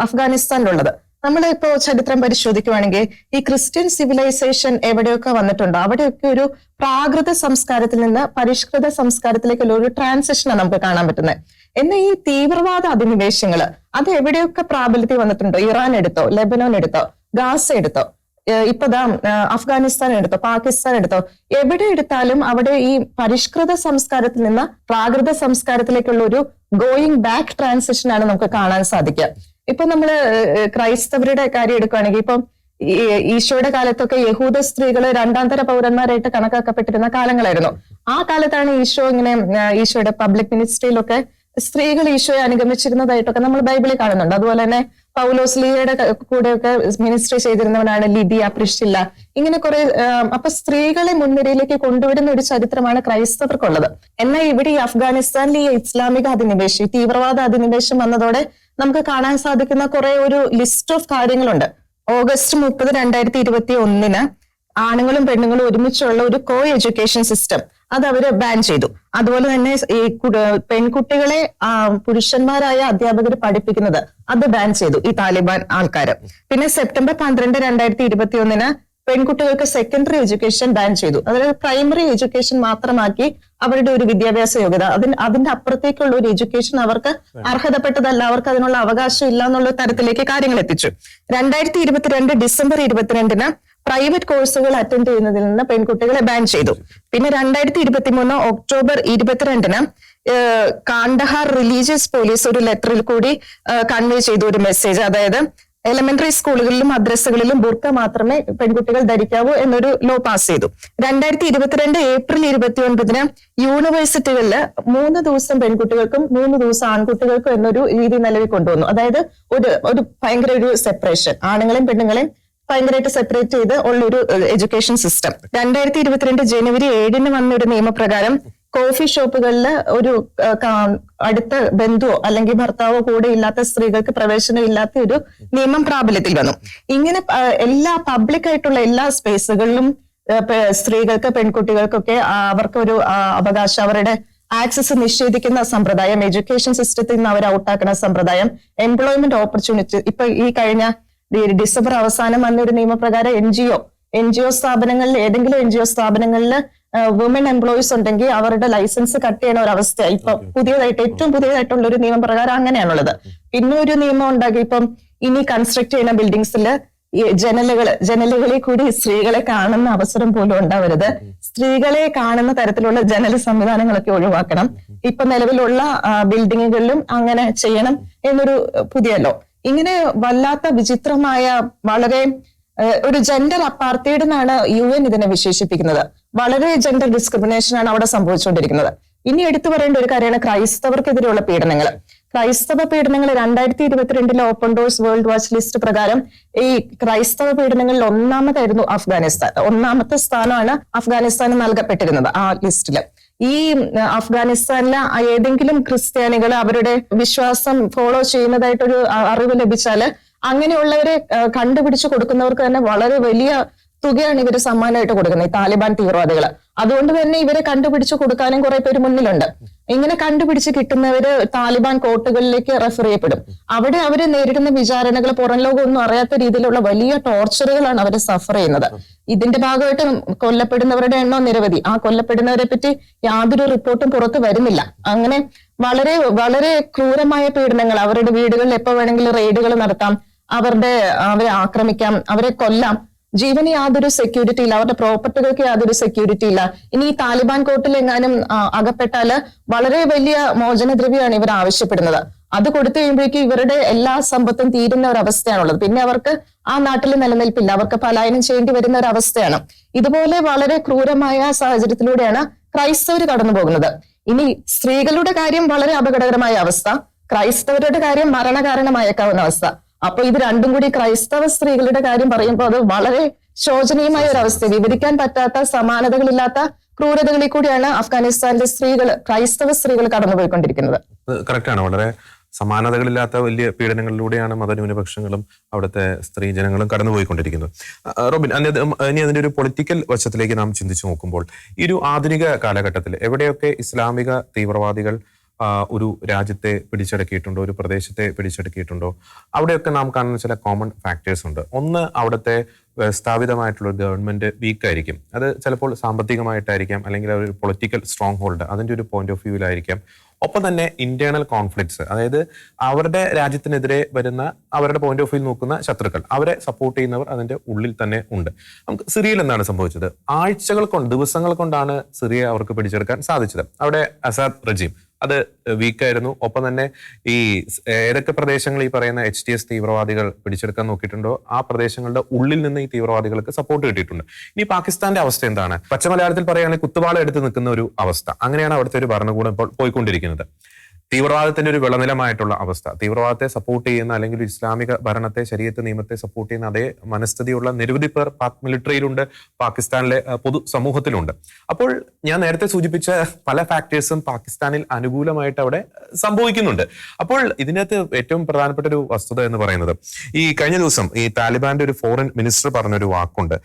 S3: അഫ്ഗാനിസ്ഥാനിലുള്ളത്. നമ്മൾ ഇപ്പോൾ ചരിത്രം പരിശോധിക്കുവാണെങ്കിൽ ഈ ക്രിസ്ത്യൻ സിവിലൈസേഷൻ എവിടെയൊക്കെ വന്നിട്ടുണ്ടോ അവിടെയൊക്കെ ഒരു പ്രാകൃത സംസ്കാരത്തിൽ നിന്ന് പരിഷ്കൃത സംസ്കാരത്തിലേക്കുള്ള ഒരു ട്രാൻസിഷനാണ് നമുക്ക് കാണാൻ പറ്റുന്നത്. എന്ന ഈ തീവ്രവാദ അധിനിവേശങ്ങൾ അത് എവിടെയൊക്കെ പ്രാബല്യത്തിൽ വന്നിട്ടുണ്ടോ? ഇറാൻ എടുത്തോ ലെബനോൻ എടുത്തോ ഗാസ എടുത്തോ? ഏഹ് ഇപ്പൊ ദാ ഏഹ് അഫ്ഗാനിസ്ഥാൻ എടുത്തോ പാകിസ്ഥാൻ എടുത്തോ എവിടെ എടുത്താലും അവിടെ ഈ പരിഷ്കൃത സംസ്കാരത്തിൽ നിന്ന് പ്രാകൃത സംസ്കാരത്തിലേക്കുള്ള ഒരു ഗോയിങ് ബാക്ക് ട്രാൻസിഷൻ ആണ് നമുക്ക് കാണാൻ സാധിക്കുക. ഇപ്പൊ നമ്മൾ ക്രൈസ്തവരുടെ കാര്യം എടുക്കുകയാണെങ്കിൽ ഇപ്പം ഈശോയുടെ കാലത്തൊക്കെ യഹൂദ സ്ത്രീകൾ രണ്ടാന്തര പൗരന്മാരായിട്ട് കണക്കാക്കപ്പെട്ടിരുന്ന കാലങ്ങളായിരുന്നു. ആ കാലത്താണ് ഈശോ ഇങ്ങനെ ഈശോയുടെ പബ്ലിക് മിനിസ്ട്രിയിലൊക്കെ സ്ത്രീകൾ ഈശോയെ അനുഗമിച്ചിരുന്നതായിട്ടൊക്കെ നമ്മൾ ബൈബിളിൽ കാണുന്നുണ്ട്. അതുപോലെ തന്നെ പൗലോസ്ലിയുടെ കൂടെയൊക്കെ മിനിസ്ട്രി ചെയ്തിരുന്നവനാണ് ലിബിയ പ്രിഷില്ല ഇങ്ങനെ കുറെ അപ്പൊ സ്ത്രീകളെ മുൻനിരയിലേക്ക് കൊണ്ടുവരുന്ന ഒരു ചരിത്രമാണ് ക്രൈസ്തവർക്കുള്ളത്. എന്നാൽ ഇവിടെ ഈ അഫ്ഗാനിസ്ഥാനിൽ ഈ ഇസ്ലാമിക അധിനിവേശം തീവ്രവാദ അധിനിവേശം വന്നതോടെ നമുക്ക് കാണാൻ സാധിക്കുന്ന കുറെ ഒരു ലിസ്റ്റ് ഓഫ് കാര്യങ്ങളുണ്ട്. ഓഗസ്റ്റ് മുപ്പത് രണ്ടായിരത്തി ഇരുപത്തി ഒന്നിന് ആണുങ്ങളും പെണ്ണുങ്ങളും ഒരുമിച്ചുള്ള ഒരു കോ എഡ്യൂക്കേഷൻ സിസ്റ്റം അത് അവർ ബാൻ ചെയ്തു. അതുപോലെ തന്നെ ഈ പെൺകുട്ടികളെ പുരുഷന്മാരായ അധ്യാപകർ പഠിപ്പിക്കുന്നത് അത് ബാൻ ചെയ്തു ഈ താലിബാൻ ആൾക്കാർ പിന്നെ സെപ്റ്റംബർ പന്ത്രണ്ട് രണ്ടായിരത്തി ഇരുപത്തി ഒന്നിന് പെൺകുട്ടികൾക്ക് സെക്കൻഡറി എഡ്യൂക്കേഷൻ ബാൻ ചെയ്തു. അതായത് പ്രൈമറി എഡ്യൂക്കേഷൻ മാത്രമാക്കി അവരുടെ ഒരു വിദ്യാഭ്യാസ യോഗ്യത. അതിന് അതിന്റെ അപ്പുറത്തേക്കുള്ള ഒരു എഡ്യൂക്കേഷൻ അവർക്ക് അർഹതപ്പെട്ടതല്ല അവർക്ക് അതിനുള്ള അവകാശം ഇല്ല എന്നുള്ള തരത്തിലേക്ക് കാര്യങ്ങൾ എത്തിച്ചു. രണ്ടായിരത്തി ഇരുപത്തിരണ്ട് ഡിസംബർ ഇരുപത്തിരണ്ടിന് പ്രൈവറ്റ് കോഴ്സുകൾ അറ്റൻഡ് ചെയ്യുന്നതിൽ നിന്ന് പെൺകുട്ടികളെ ബാൻ ചെയ്തു. പിന്നെ രണ്ടായിരത്തി ഇരുപത്തി മൂന്ന് ഒക്ടോബർ ഇരുപത്തിരണ്ടിന് കാണ്ടഹാർ കാണ്ഡഹാർ റിലീജിയസ് പോലീസ് ഒരു ലെറ്ററിൽ കൂടി കൺവേ ചെയ്തു ഒരു മെസ്സേജ് അതായത് എലമെന്ററി സ്കൂളുകളിലും മദ്രസകളിലും ബുർക്ക മാത്രമേ പെൺകുട്ടികൾ ധരിക്കാവൂ എന്നൊരു ലോ പാസ് ചെയ്തു. രണ്ടായിരത്തി ഇരുപത്തിരണ്ട് ഏപ്രിൽ ഇരുപത്തി ഒൻപതിന് യൂണിവേഴ്സിറ്റികളിൽ മൂന്ന് ദിവസം പെൺകുട്ടികൾക്കും മൂന്ന് ദിവസം ആൺകുട്ടികൾക്കും എന്നൊരു രീതി നിലവിൽ കൊണ്ടുവന്നു. അതായത് ഒരു ഒരു ഭയങ്കര ഒരു സെപ്പറേഷൻ ആണുങ്ങളെയും പെണ്ണുങ്ങളെയും ഭയങ്കരമായിട്ട് സെപ്പറേറ്റ് ചെയ്ത് ഉള്ള ഒരു എഡ്യൂക്കേഷൻ സിസ്റ്റം രണ്ടായിരത്തി ഇരുപത്തിരണ്ട് ജനുവരി ഏഴിന് വന്ന ഒരു നിയമപ്രകാരം കോഫി ഷോപ്പുകളിൽ ഒരു അടുത്ത ബന്ധുവോ അല്ലെങ്കിൽ ഭർത്താവോ കൂടെ ഇല്ലാത്ത സ്ത്രീകൾക്ക് പ്രവേശനം ഇല്ലാത്ത ഒരു നിയമം പ്രാബല്യത്തിൽ വന്നു. ഇങ്ങനെ എല്ലാ പബ്ലിക് ആയിട്ടുള്ള എല്ലാ സ്പേസുകളിലും സ്ത്രീകൾക്ക് പെൺകുട്ടികൾക്കൊക്കെ അവർക്കൊരു അവകാശ അവരുടെ ആക്സസ് നിഷേധിക്കുന്ന സമ്പ്രദായം എഡ്യൂക്കേഷൻ സിസ്റ്റത്തിൽ നിന്ന് അവർ ഔട്ടാക്കുന്ന സമ്പ്രദായം എംപ്ലോയ്മെന്റ് ഓപ്പർച്യൂണിറ്റി ഇപ്പൊ ഈ കഴിഞ്ഞ ഡിസംബർ അവസാനം വന്ന ഒരു നിയമപ്രകാരം N G O N G O സ്ഥാപനങ്ങളിൽ ഏതെങ്കിലും എൻ ജി ഒ സ്ഥാപനങ്ങളിൽ വുമൺ എംപ്ലോയീസ് ഉണ്ടെങ്കിൽ അവരുടെ ലൈസൻസ് കട്ട് ചെയ്യണ ഒരു അവസ്ഥ. ഇപ്പൊ പുതിയതായിട്ട് ഏറ്റവും പുതിയതായിട്ടുള്ള ഒരു നിയമപ്രകാരം അങ്ങനെയാണുള്ളത്. പിന്നെ ഒരു നിയമം ഉണ്ടാക്കി ഇപ്പം ഇനി കൺസ്ട്രക്ട് ചെയ്യുന്ന ബിൽഡിങ്സിൽ ഈ ജനലുകൾ ജനലുകളിൽ കൂടി സ്ത്രീകളെ കാണുന്ന അവസരം പോലും ഉണ്ടാവരുത്. സ്ത്രീകളെ കാണുന്ന തരത്തിലുള്ള ജനൽ സംവിധാനങ്ങളൊക്കെ ഒഴിവാക്കണം. ഇപ്പൊ നിലവിലുള്ള ബിൽഡിങ്ങുകളിലും അങ്ങനെ ചെയ്യണം എന്നൊരു പുതിയ ലോ ഇങ്ങനെ വല്ലാത്ത വിചിത്രമായ വളരെ ഒരു ജെൻഡർ അപ്പാർത്തേഡ് എന്നാണ് യു എൻ ഇതിനെ വിശേഷിപ്പിക്കുന്നത്. വളരെ ജെൻഡർ ഡിസ്ക്രിമിനേഷൻ ആണ് അവിടെ സംഭവിച്ചുകൊണ്ടിരിക്കുന്നത്. ഇനി എടുത്തു പറയേണ്ട ഒരു കാര്യമാണ് ക്രൈസ്തവർക്കെതിരെയുള്ള പീഡനങ്ങൾ. ക്രൈസ്തവ പീഡനങ്ങൾ രണ്ടായിരത്തി ഇരുപത്തിരണ്ടിലെ Open Doors World Watch List പ്രകാരം ഈ ക്രൈസ്തവ പീഡനങ്ങളിൽ ഒന്നാമതായിരുന്നു അഫ്ഗാനിസ്ഥാൻ. ഒന്നാമത്തെ സ്ഥാനമാണ് അഫ്ഗാനിസ്ഥാന് നൽകപ്പെട്ടിരുന്നത് ആ ലിസ്റ്റിൽ. ഈ അഫ്ഗാനിസ്ഥാനിലെ ഏതെങ്കിലും ക്രിസ്ത്യാനികൾ അവരുടെ വിശ്വാസം ഫോളോ ചെയ്യുന്നതായിട്ടൊരു അറിവ് ലഭിച്ചാൽ അങ്ങനെയുള്ളവരെ കണ്ടുപിടിച്ചു കൊടുക്കുന്നവർക്ക് തന്നെ വളരെ വലിയ തുകയാണ് ഇവർ സമ്മാനമായിട്ട് കൊടുക്കുന്നത് ഈ താലിബാൻ തീവ്രവാദികൾ അതുകൊണ്ട് തന്നെ ഇവരെ കണ്ടുപിടിച്ചു കൊടുക്കാനും കുറെ പേര് മുന്നിലുണ്ട്. ഇങ്ങനെ കണ്ടുപിടിച്ച് കിട്ടുന്നവര് താലിബാൻ കോർട്ടുകളിലേക്ക് റെഫർ ചെയ്യപ്പെടും. അവിടെ അവർ നേരിടുന്ന വിചാരണകൾ പുറം ലോകം ഒന്നും അറിയാത്ത രീതിയിലുള്ള വലിയ ടോർച്ചറുകളാണ് അവർ സഫർ ചെയ്യുന്നത്. ഇതിന്റെ ഭാഗമായിട്ട് കൊല്ലപ്പെടുന്നവരുടെ എണ്ണം നിരവധി. ആ കൊല്ലപ്പെടുന്നവരെ പറ്റി യാതൊരു റിപ്പോർട്ടും പുറത്ത് വരുന്നില്ല. അങ്ങനെ വളരെ വളരെ ക്രൂരമായ പീഡനങ്ങൾ അവരുടെ വീടുകളിൽ എപ്പോ വേണമെങ്കിലും റെയ്ഡുകൾ നടത്താം. അവരുടെ അവരെ ആക്രമിക്കാം അവരെ കൊല്ലാം. ജീവന് യാതൊരു സെക്യൂരിറ്റി ഇല്ല. അവരുടെ പ്രോപ്പർട്ടികൾക്ക് യാതൊരു സെക്യൂരിറ്റി ഇല്ല. ഇനി ഈ താലിബാൻ കോർട്ടിൽ എങ്ങാനും അകപ്പെട്ടാൽ വളരെ വലിയ മോചനദ്രവ്യമാണ് ഇവർ ആവശ്യപ്പെടുന്നത്. അത് കൊടുത്തു കഴിയുമ്പോഴേക്കും ഇവരുടെ എല്ലാ സമ്പത്തും തീരുന്ന ഒരു അവസ്ഥയാണുള്ളത് പിന്നെ അവർക്ക് ആ നാട്ടിൽ നിലനിൽപ്പില്ല. അവർക്ക് പലായനം ചെയ്യേണ്ടി വരുന്ന ഒരു അവസ്ഥയാണ് ഇതുപോലെ വളരെ ക്രൂരമായ സാഹചര്യത്തിലൂടെയാണ് ക്രൈസ്തവർ കടന്നു പോകുന്നത് ഇനി സ്ത്രീകളുടെ കാര്യം വളരെ അപകടകരമായ അവസ്ഥ. ക്രൈസ്തവരുടെ കാര്യം മരണകാരണമായേക്കാവുന്ന അവസ്ഥ. അപ്പൊ ഇത് രണ്ടും കൂടി ക്രൈസ്തവ സ്ത്രീകളുടെ കാര്യം പറയുമ്പോൾ അത് വളരെ ശോചനീയമായ ഒരു അവസ്ഥ. വിവരിക്കാൻ പറ്റാത്ത സമാനതകളില്ലാത്ത ക്രൂരതകളിൽ കൂടിയാണ് അഫ്ഗാനിസ്ഥാനിലെ സ്ത്രീകൾ ക്രൈസ്തവ സ്ത്രീകൾ കടന്നുപോയിക്കൊണ്ടിരിക്കുന്നത്.
S1: കറക്റ്റാണ് വളരെ സമാനതകളില്ലാത്ത വലിയ പീഡനങ്ങളിലൂടെയാണ് മതന്യൂനപക്ഷങ്ങളും അവിടുത്തെ സ്ത്രീ ജനങ്ങളും കടന്നുപോയിക്കൊണ്ടിരിക്കുന്നത്. റോബിൻ ഇനി അതിന്റെ ഒരു പൊളിറ്റിക്കൽ വശത്തിലേക്ക് നാം ചിന്തിച്ചു നോക്കുമ്പോൾ ഈ ഒരു ആധുനിക കാലഘട്ടത്തിൽ എവിടെയൊക്കെ ഇസ്ലാമിക തീവ്രവാദികൾ ഒരു രാജ്യത്തെ പിടിച്ചടക്കിയിട്ടുണ്ടോ ഒരു പ്രദേശത്തെ പിടിച്ചടക്കിയിട്ടുണ്ടോ? അവിടെയൊക്കെ നാം കാണുന്ന ചില കോമൺ ഫാക്ടേഴ്സ് ഉണ്ട്. ഒന്ന് അവിടുത്തെ സ്ഥാപിതമായിട്ടുള്ള ഗവൺമെന്റ് വീക്ക് ആയിരിക്കും. അത് ചിലപ്പോൾ സാമ്പത്തികമായിട്ടായിരിക്കാം അല്ലെങ്കിൽ ഒരു പൊളിറ്റിക്കൽ സ്ട്രോങ് ഹോൾഡ് അതിന്റെ ഒരു പോയിന്റ് ഓഫ് വ്യൂവിലായിരിക്കാം ഒപ്പം തന്നെ ഇന്റേണൽ കോൺഫ്ലിക്ട്സ് അതായത് അവരുടെ രാജ്യത്തിനെതിരെ വരുന്ന അവരുടെ പോയിന്റ് ഓഫ് വ്യൂ നോക്കുന്ന ശത്രുക്കൾ അവരെ സപ്പോർട്ട് ചെയ്യുന്നവർ അതിന്റെ ഉള്ളിൽ തന്നെ ഉണ്ട്. നമുക്ക് സിറിയയിൽ എന്താണ് സംഭവിച്ചത്? ആഴ്ചകൾ കൊണ്ട് ദിവസങ്ങൾ കൊണ്ടാണ് സിറിയ അവർക്ക് പിടിച്ചെടുക്കാൻ സാധിച്ചത്. അവിടെ അസാദ് റജീം അത് വീക്കായിരുന്നു. ഒപ്പം തന്നെ ഈ ഏതൊക്കെ പ്രദേശങ്ങൾ ഈ പറയുന്ന എച്ച് ടി എസ് തീവ്രവാദികൾ പിടിച്ചെടുക്കാൻ നോക്കിയിട്ടുണ്ടോ ആ പ്രദേശങ്ങളുടെ ഉള്ളിൽ നിന്ന് ഈ തീവ്രവാദികൾക്ക് സപ്പോർട്ട് കിട്ടിയിട്ടുണ്ട്. ഇനി പാകിസ്ഥാന്റെ അവസ്ഥ എന്താണ്? പച്ചമലയാളത്തിൽ പറയുകയാണെങ്കിൽ കുത്തുവാള എടുത്ത് നിൽക്കുന്ന ഒരു അവസ്ഥ. അങ്ങനെയാണ് അവിടുത്തെ ഒരു ഭരണകൂടം ഇപ്പോൾ പോയിക്കൊണ്ടിരിക്കുന്നത്. തീവ്രവാദത്തിന്റെ ഒരു വിളനിലമായിട്ടുള്ള അവസ്ഥ. തീവ്രവാദത്തെ സപ്പോർട്ട് ചെയ്യുന്ന അല്ലെങ്കിൽ ഇസ്ലാമിക ഭരണത്തെ ശരീരത്തെ നിയമത്തെ സപ്പോർട്ട് ചെയ്യുന്ന അതേ മനസ്ഥിതിയുള്ള നിരവധി പേർ പാക് മിലിറ്ററിയിലുണ്ട് പാകിസ്ഥാനിലെ പൊതു സമൂഹത്തിലുണ്ട്. അപ്പോൾ ഞാൻ നേരത്തെ സൂചിപ്പിച്ച പല ഫാക്ടേഴ്സും പാകിസ്ഥാനിൽ അനുകൂലമായിട്ട് അവിടെ സംഭവിക്കുന്നുണ്ട്. അപ്പോൾ ഇതിനകത്ത് ഏറ്റവും പ്രധാനപ്പെട്ട ഒരു വസ്തുത എന്ന് പറയുന്നത് ഈ കഴിഞ്ഞ ദിവസം ഈ താലിബാന്റെ ഒരു ഫോറിൻ മിനിസ്റ്റർ പറഞ്ഞൊരു വാക്കുണ്ട്.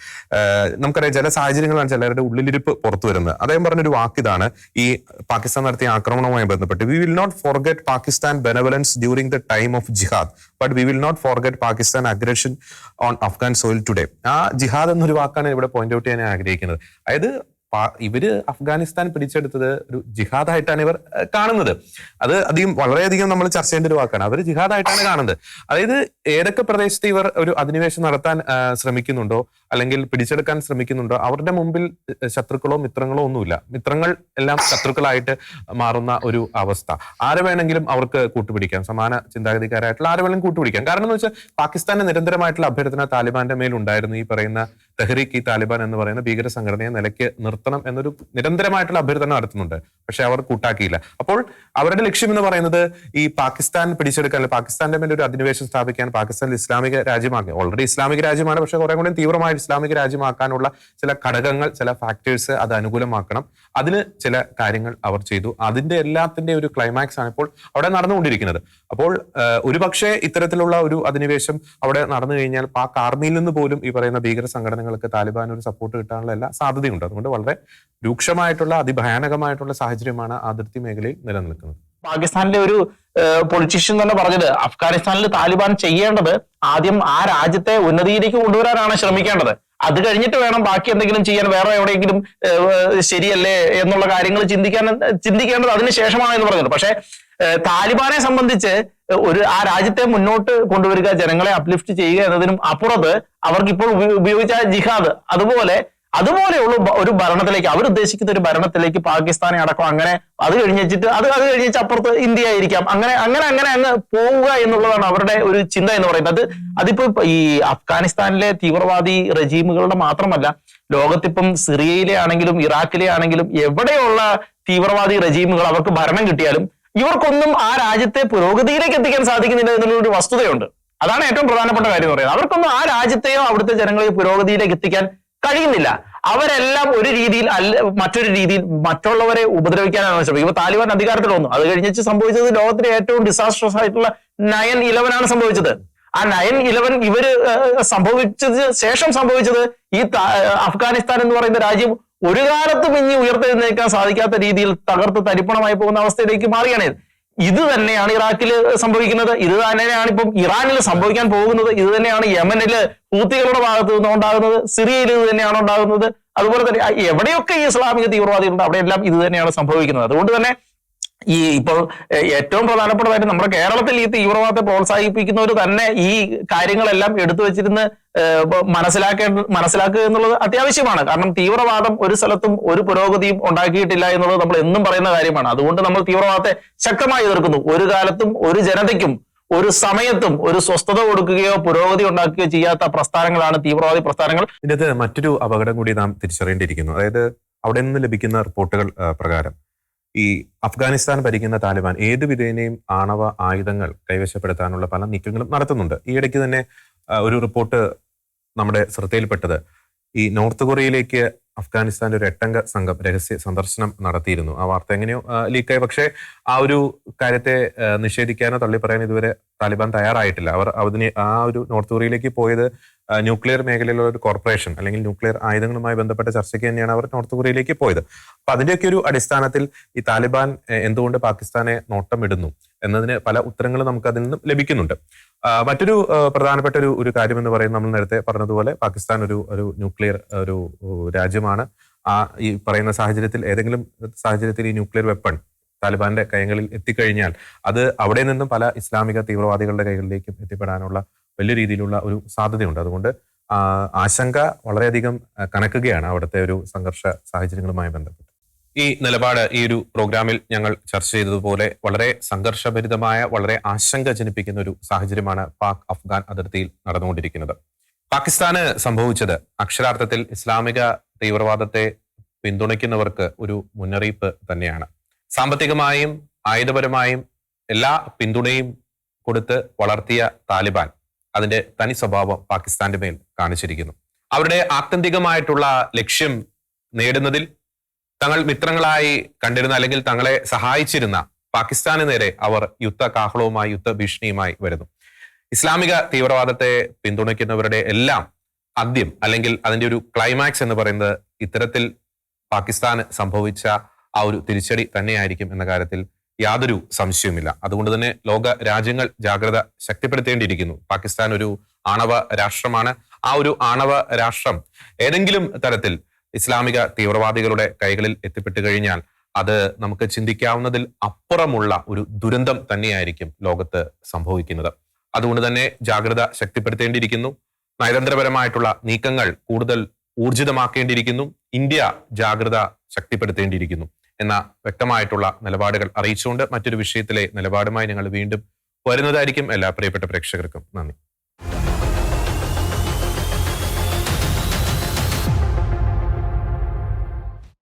S1: നമുക്കറിയാം ചില സാഹചര്യങ്ങളാണ് ചിലരുടെ ഉള്ളിലിരിപ്പ് പുറത്തു വരുന്നത്. അദ്ദേഹം പറഞ്ഞൊരു വാക്കിതാണ് ഈ പാകിസ്ഥാൻ നടത്തിയ ആക്രമണവുമായി ബന്ധപ്പെട്ട് we will not forget Pakistan benevolence during the time of jihad but we will not forget Pakistan aggression on Afghan soil today ആ ജിഹാദ് എന്നൊരു വാക്കാണ് ഇവിടെ പോയിന്റ് ഔട്ട് ചെയ്യാൻ ആഗ്രഹിക്കുന്നത്. അതായത് ഇവർ അഫ്ഗാനിസ്ഥാൻ പിടിച്ചെടുത്തത് ഒരു ജിഹാദായിട്ടാണ് ഇവർ കാണുന്നത്. അത് അധികം വളരെയധികം നമ്മൾ ചർച്ച ചെയ്യേണ്ട ഒരു വാക്കാണ്. അവർ ജിഹാദായിട്ടാണ് കാണുന്നത്. അതായത് ഏതൊക്കെ പ്രദേശത്ത് ഇവർ ഒരു അധിനിവേശം നടത്താൻ ശ്രമിക്കുന്നുണ്ടോ അല്ലെങ്കിൽ പിടിച്ചെടുക്കാൻ ശ്രമിക്കുന്നുണ്ടോ അവരുടെ മുമ്പിൽ ശത്രുക്കളോ മിത്രങ്ങളോ ഒന്നുമില്ല. മിത്രങ്ങൾ എല്ലാം ശത്രുക്കളായിട്ട് മാറുന്ന ഒരു അവസ്ഥ. ആരെ വേണമെങ്കിലും അവർക്ക് കൂട്ടുപിടിക്കാം. സമാന ചിന്താഗതിക്കാരായിട്ടുള്ള ആരെ വേണമെങ്കിലും കൂട്ടുപിടിക്കാം. കാരണം എന്ന് വെച്ചാൽ പാകിസ്ഥാന്റെ നിരന്തരമായിട്ടുള്ള അഭ്യർത്ഥന താലിബാന്റെ മേൽ ഉണ്ടായിരുന്നു ഈ പറയുന്ന തെഹ്രീക്ക് ഈ താലിബാൻ എന്ന് പറയുന്ന ഭീകര സംഘടനയെ നിലയ്ക്ക് നിർത്തണം എന്നൊരു നിരന്തരമായിട്ടുള്ള അഭ്യർത്ഥന നടത്തുന്നുണ്ട്. പക്ഷെ അവർ കൂട്ടാക്കിയില്ല. അപ്പോൾ അവരുടെ ലക്ഷ്യം എന്ന് പറയുന്നത് ഈ പാകിസ്ഥാൻ പിടിച്ചെടുക്കാൻ അല്ലെങ്കിൽ പാകിസ്ഥാന്റെ മേലെ ഒരു അധിനിവേശം സ്ഥാപിക്കാൻ പാകിസ്ഥാൻ ഇസ്ലാമിക രാജ്യമാക്കി. ഓൾറെഡി ഇസ്ലാമിക രാജ്യമാണ്. പക്ഷെ കുറെ കൂടി തീവ്രമായ ഇസ്ലാമിക രാജ്യമാക്കാനുള്ള ചില ഘടകങ്ങൾ ചില ഫാക്ടേഴ്സ് അത് അനുകൂലമാക്കണം. അതിന് ചില കാര്യങ്ങൾ അവർ ചെയ്തു. അതിന്റെ എല്ലാത്തിന്റെ ഒരു ക്ലൈമാക്സ് ആണ് ഇപ്പോൾ അവിടെ നടന്നുകൊണ്ടിരിക്കുന്നത്. അപ്പോൾ ഒരുപക്ഷെ ഇത്തരത്തിലുള്ള ഒരു അധിനിവേശം അവിടെ നടന്നു കഴിഞ്ഞാൽ പാക് ആർമിയിൽ നിന്ന് പോലും ഈ പറയുന്ന ഭീകര സംഘടനകൾക്ക് താലിബാൻ ഒരു സപ്പോർട്ട് കിട്ടാനുള്ള എല്ലാ സാധ്യതയുണ്ട്. അതുകൊണ്ട് വളരെ രൂക്ഷമായിട്ടുള്ള അതിഭയാനകമായിട്ടുള്ള സാഹചര്യമാണ് അതിർത്തി മേഖലയിൽ നിലനിൽക്കുന്നത്.
S2: പാകിസ്ഥാനിലെ ഒരു പൊളിറ്റീഷ്യൻ തന്നെ പറഞ്ഞത് അഫ്ഗാനിസ്ഥാനിൽ താലിബാൻ ചെയ്യേണ്ടത് ആദ്യം ആ രാജ്യത്തെ ഉന്നതിയിലേക്ക് കൊണ്ടുവരാനാണ് ശ്രമിക്കേണ്ടത്. അത് കഴിഞ്ഞിട്ട് വേണം ബാക്കി എന്തെങ്കിലും ചെയ്യാൻ. വേറെ എവിടെയെങ്കിലും ശരിയല്ലേ എന്നുള്ള കാര്യങ്ങൾ ചിന്തിക്കാൻ ചിന്തിക്കേണ്ടത് അതിന് ശേഷമാണ് എന്ന് പറഞ്ഞത്. പക്ഷേ താലിബാനെ സംബന്ധിച്ച് ഒരു ആ രാജ്യത്തെ മുന്നോട്ട് കൊണ്ടുവരിക ജനങ്ങളെ അപ്ലിഫ്റ്റ് ചെയ്യുക എന്നതിനും അപ്പുറത്ത് അവർക്ക് ഇപ്പോൾ ഉപയോഗിച്ച ജിഹാദ്. അതുപോലെ അതുപോലെയുള്ള ഒരു ഭരണത്തിലേക്ക് അവർ ഉദ്ദേശിക്കുന്ന ഒരു ഭരണത്തിലേക്ക് പാകിസ്ഥാനെ അടക്കം അങ്ങനെ അത് കഴിഞ്ഞിട്ട് അത് അത് കഴിഞ്ഞിട്ട് അപ്പുറത്ത് ഇന്ത്യ ആയിരിക്കാം. അങ്ങനെ അങ്ങനെ അങ്ങനെ അങ്ങ് പോവുക എന്നുള്ളതാണ് അവരുടെ ഒരു ചിന്ത എന്ന് പറയുന്നത്. അത് അതിപ്പോ ഈ അഫ്ഗാനിസ്ഥാനിലെ തീവ്രവാദി റജീമുകളുടെ മാത്രമല്ല ലോകത്തിപ്പം സിറിയയിലെ ആണെങ്കിലും ഇറാഖിലെ ആണെങ്കിലും എവിടെയുള്ള തീവ്രവാദി റജീമുകൾ അവർക്ക് ഭരണം കിട്ടിയാലും ഇവർക്കൊന്നും ആ രാജ്യത്തെ പുരോഗതിയിലേക്ക് എത്തിക്കാൻ സാധിക്കുന്നില്ല എന്നുള്ള ഒരു വസ്തുതയുണ്ട്. അതാണ് ഏറ്റവും പ്രധാനപ്പെട്ട കാര്യം എന്ന് പറയുന്നത്. അവർക്കൊന്നും ആ രാജ്യത്തെയോ അവിടുത്തെ ജനങ്ങളെയോ പുരോഗതിയിലേക്ക് എത്തിക്കാൻ കഴിയുന്നില്ല. അവരെല്ലാം ഒരു രീതിയിൽ അല്ല മറ്റൊരു രീതിയിൽ മറ്റുള്ളവരെ ഉപദ്രവിക്കാനാണ് ശ്രമിക്കുക ഇപ്പൊ താലിബാൻ അധികാരത്തിൽ വന്നു. അത് കഴിഞ്ഞിട്ട് സംഭവിച്ചത് ലോകത്തിലെ ഏറ്റവും ഡിസാസ്ട്രസ് ആയിട്ടുള്ള നയൻ ഇലവൻ ആണ് സംഭവിച്ചത്. ആ നയൻ ഇലവൻ ഇവർ സംഭവിച്ചത് ശേഷം സംഭവിച്ചത് ഈ അഫ്ഗാനിസ്ഥാൻ എന്ന് പറയുന്ന രാജ്യം ഒരു കാലത്തും ഇനി ഉയർത്തെഴുന്നേൽക്കാൻ സാധിക്കാത്ത രീതിയിൽ തകർത്ത് തരിപ്പണമായി പോകുന്ന അവസ്ഥയിലേക്ക് മാറുകയാണ്. ഇത്. തന്നെയാണ് ഇറാഖിൽ സംഭവിക്കുന്നത്. ഇത് തന്നെയാണ് ഇപ്പം ഇറാനിൽ സംഭവിക്കാൻ പോകുന്നത്. ഇത് തന്നെയാണ് യമനിൽ ഹൂത്തികളുടെ ഭാഗത്ത് നിന്ന് ഉണ്ടാകുന്നത് സിറിയയിൽ ഇത് തന്നെയാണ് ഉണ്ടാകുന്നത്. അതുപോലെ തന്നെ എവിടെയൊക്കെ ഈ ഇസ്ലാമിക തീവ്രവാദികളുണ്ട് അവിടെയെല്ലാം ഇത് തന്നെയാണ് സംഭവിക്കുന്നത്. അതുകൊണ്ട് തന്നെ ഈ ഇപ്പോൾ ഏറ്റവും പ്രധാനപ്പെട്ടതായിട്ട് നമ്മുടെ കേരളത്തിൽ ഈ തീവ്രവാദത്തെ പ്രോത്സാഹിപ്പിക്കുന്നവർ തന്നെ ഈ കാര്യങ്ങളെല്ലാം എടുത്തു വെച്ചിരുന്ന് മനസ്സിലാക്കേ മനസ്സിലാക്കുക എന്നുള്ളത് അത്യാവശ്യമാണ്. കാരണം തീവ്രവാദം ഒരു സ്ഥലത്തും ഒരു പുരോഗതിയും ഉണ്ടാക്കിയിട്ടില്ല എന്നുള്ളത് നമ്മൾ എന്നും പറയുന്ന കാര്യമാണ്. അതുകൊണ്ട് നമ്മൾ തീവ്രവാദത്തെ ശക്തമായി എതിർക്കുന്നു. ഒരു കാലത്തും ഒരു ജനതയ്ക്കും ഒരു സമയത്തും ഒരു സ്വസ്ഥത കൊടുക്കുകയോ പുരോഗതി ഉണ്ടാക്കുകയോ ചെയ്യാത്ത പ്രസ്ഥാനങ്ങളാണ് തീവ്രവാദി പ്രസ്ഥാനങ്ങൾ.
S1: ഇതിന്റെ മറ്റൊരു അപകടം കൂടി നാം തിരിച്ചറിയേണ്ടിയിരിക്കുന്നു. അതായത് അവിടെ നിന്ന് ലഭിക്കുന്ന റിപ്പോർട്ടുകൾ പ്രകാരം ഈ അഫ്ഗാനിസ്ഥാൻ ഭരിക്കുന്ന താലിബാൻ ഏത് വിധേനയും ആണവ ആയുധങ്ങൾ കൈവശപ്പെടുത്താനുള്ള പല നീക്കങ്ങളും നടത്തുന്നുണ്ട്. ഈ ഇടയ്ക്ക് തന്നെ ഒരു റിപ്പോർട്ട് നമ്മുടെ ശ്രദ്ധയിൽപ്പെട്ടത്. ഈ നോർത്ത് കൊറിയയിലേക്ക് അഫ്ഗാനിസ്ഥാന്റെ ഒരു എട്ടംഗ സംഘം രഹസ്യ സന്ദർശനം നടത്തിയിരുന്നു. ആ വാർത്ത എങ്ങനെയോ ലീക്കായി. പക്ഷേ ആ ഒരു കാര്യത്തെ നിഷേധിക്കാനോ തള്ളിപ്പറയാനോ ഇതുവരെ താലിബാൻ തയ്യാറായിട്ടില്ല. അവർ അതിന് ആ ഒരു നോർത്ത് കൊറിയയിലേക്ക് പോയത് ന്യൂക്ലിയർ മേഖലയിലുള്ള ഒരു കോർപ്പറേഷൻ അല്ലെങ്കിൽ ന്യൂക്ലിയർ ആയുധങ്ങളുമായി ബന്ധപ്പെട്ട ചർച്ചയ്ക്ക് തന്നെയാണ് അവർ നോർത്ത് കൊറിയയിലേക്ക് പോയത്. അപ്പൊ അതിന്റെയൊക്കെ ഒരു അടിസ്ഥാനത്തിൽ ഈ താലിബാൻ എന്തുകൊണ്ട് പാകിസ്ഥാനെ നോട്ടമിടുന്നു എന്നതിന് പല ഉത്തരങ്ങളും നമുക്ക് അതിൽ നിന്നും ലഭിക്കുന്നുണ്ട്. മറ്റൊരു പ്രധാനപ്പെട്ട ഒരു ഒരു കാര്യം എന്ന് പറയുന്നത് നമ്മൾ നേരത്തെ പറഞ്ഞതുപോലെ പാകിസ്ഥാൻ ഒരു ഒരു ന്യൂക്ലിയർ ഒരു രാജ്യമാണ്. ആ ഈ പറയുന്ന സാഹചര്യത്തിൽ ഏതെങ്കിലും സാഹചര്യത്തിൽ ഈ ന്യൂക്ലിയർ വെപ്പൺ താലിബാന്റെ കൈകളിൽ എത്തിക്കഴിഞ്ഞാൽ അത് അവിടെ നിന്നും പല ഇസ്ലാമിക തീവ്രവാദികളുടെ കൈകളിലേക്കും എത്തിപ്പെടാനുള്ള വലിയ രീതിയിലുള്ള ഒരു സാധ്യതയുണ്ട്. അതുകൊണ്ട് ആശങ്ക വളരെയധികം കണക്കുകയാണ് അവിടുത്തെ ഒരു സംഘർഷ സാഹചര്യങ്ങളുമായി ബന്ധപ്പെട്ട്. ഈ നിലപാട് ഈ ഒരു പ്രോഗ്രാമിൽ ഞങ്ങൾ ചർച്ച ചെയ്തതുപോലെ വളരെ സംഘർഷഭരിതമായ വളരെ ആശങ്ക ജനിപ്പിക്കുന്ന ഒരു സാഹചര്യമാണ് പാക് അഫ്ഗാൻ അതിർത്തിയിൽ നടന്നുകൊണ്ടിരിക്കുന്നത്. പാകിസ്ഥാന് സംഭവിച്ചത് അക്ഷരാർത്ഥത്തിൽ ഇസ്ലാമിക തീവ്രവാദത്തെ പിന്തുണയ്ക്കുന്നവർക്ക് ഒരു മുന്നറിയിപ്പ് തന്നെയാണ്. സാമ്പത്തികമായും ആയുധപരമായും എല്ലാ പിന്തുണയും കൊടുത്ത് വളർത്തിയ താലിബാൻ അതിന്റെ തനി സ്വഭാവം പാകിസ്ഥാന്റെ മേൽ കാണിച്ചിരിക്കുന്നു. അവരുടെ ആത്യന്തികമായിട്ടുള്ള ലക്ഷ്യം നേടുന്നതിൽ തങ്ങൾ മിത്രങ്ങളായി കണ്ടിരുന്ന അല്ലെങ്കിൽ തങ്ങളെ സഹായിച്ചിരുന്ന പാകിസ്ഥാന് നേരെ അവർ യുദ്ധ കാഹളവുമായി യുദ്ധ ഭീഷണിയുമായി വരുന്നു. ഇസ്ലാമിക തീവ്രവാദത്തെ പിന്തുണയ്ക്കുന്നവരുടെ എല്ലാം ആദ്യം അല്ലെങ്കിൽ അതിന്റെ ഒരു ക്ലൈമാക്സ് എന്ന് പറയുന്നത് ഇത്തരത്തിൽ പാകിസ്ഥാന് സംഭവിച്ച ആ ഒരു തിരിച്ചടി തന്നെയായിരിക്കും എന്ന കാര്യത്തിൽ യാതൊരു സംശയവുമില്ല. അതുകൊണ്ട് തന്നെ ലോക രാജ്യങ്ങൾ ജാഗ്രത ശക്തിപ്പെടുത്തേണ്ടിയിരിക്കുന്നു. പാകിസ്ഥാൻ ഒരു ആണവ രാഷ്ട്രമാണ്. ആ ഒരു ആണവ രാഷ്ട്രം ഏതെങ്കിലും തരത്തിൽ ഇസ്ലാമിക തീവ്രവാദികളുടെ കൈകളിൽ എത്തിപ്പെട്ടു കഴിഞ്ഞാൽ അത് നമുക്ക് ചിന്തിക്കാവുന്നതിൽ അപ്പുറമുള്ള ഒരു ദുരന്തം തന്നെയായിരിക്കും ലോകത്ത് സംഭവിക്കുന്നത്. അതുകൊണ്ട് തന്നെ ജാഗ്രത ശക്തിപ്പെടുത്തേണ്ടിയിരിക്കുന്നു. നയതന്ത്രപരമായിട്ടുള്ള നീക്കങ്ങൾ കൂടുതൽ ഊർജിതമാക്കേണ്ടിയിരിക്കുന്നു. ഇന്ത്യ ജാഗ്രത ശക്തിപ്പെടുത്തേണ്ടിയിരിക്കുന്നു. എന്ന വ്യക്തമായിട്ടുള്ള നിലപാടുകൾ അറിയിച്ചുകൊണ്ട് മറ്റൊരു വിഷയത്തിലെ നിലപാടുമായി ഞങ്ങൾ വീണ്ടും വരുന്നതായിരിക്കും എല്ലാ പ്രിയപ്പെട്ട പ്രേക്ഷകർക്കും. നന്ദി.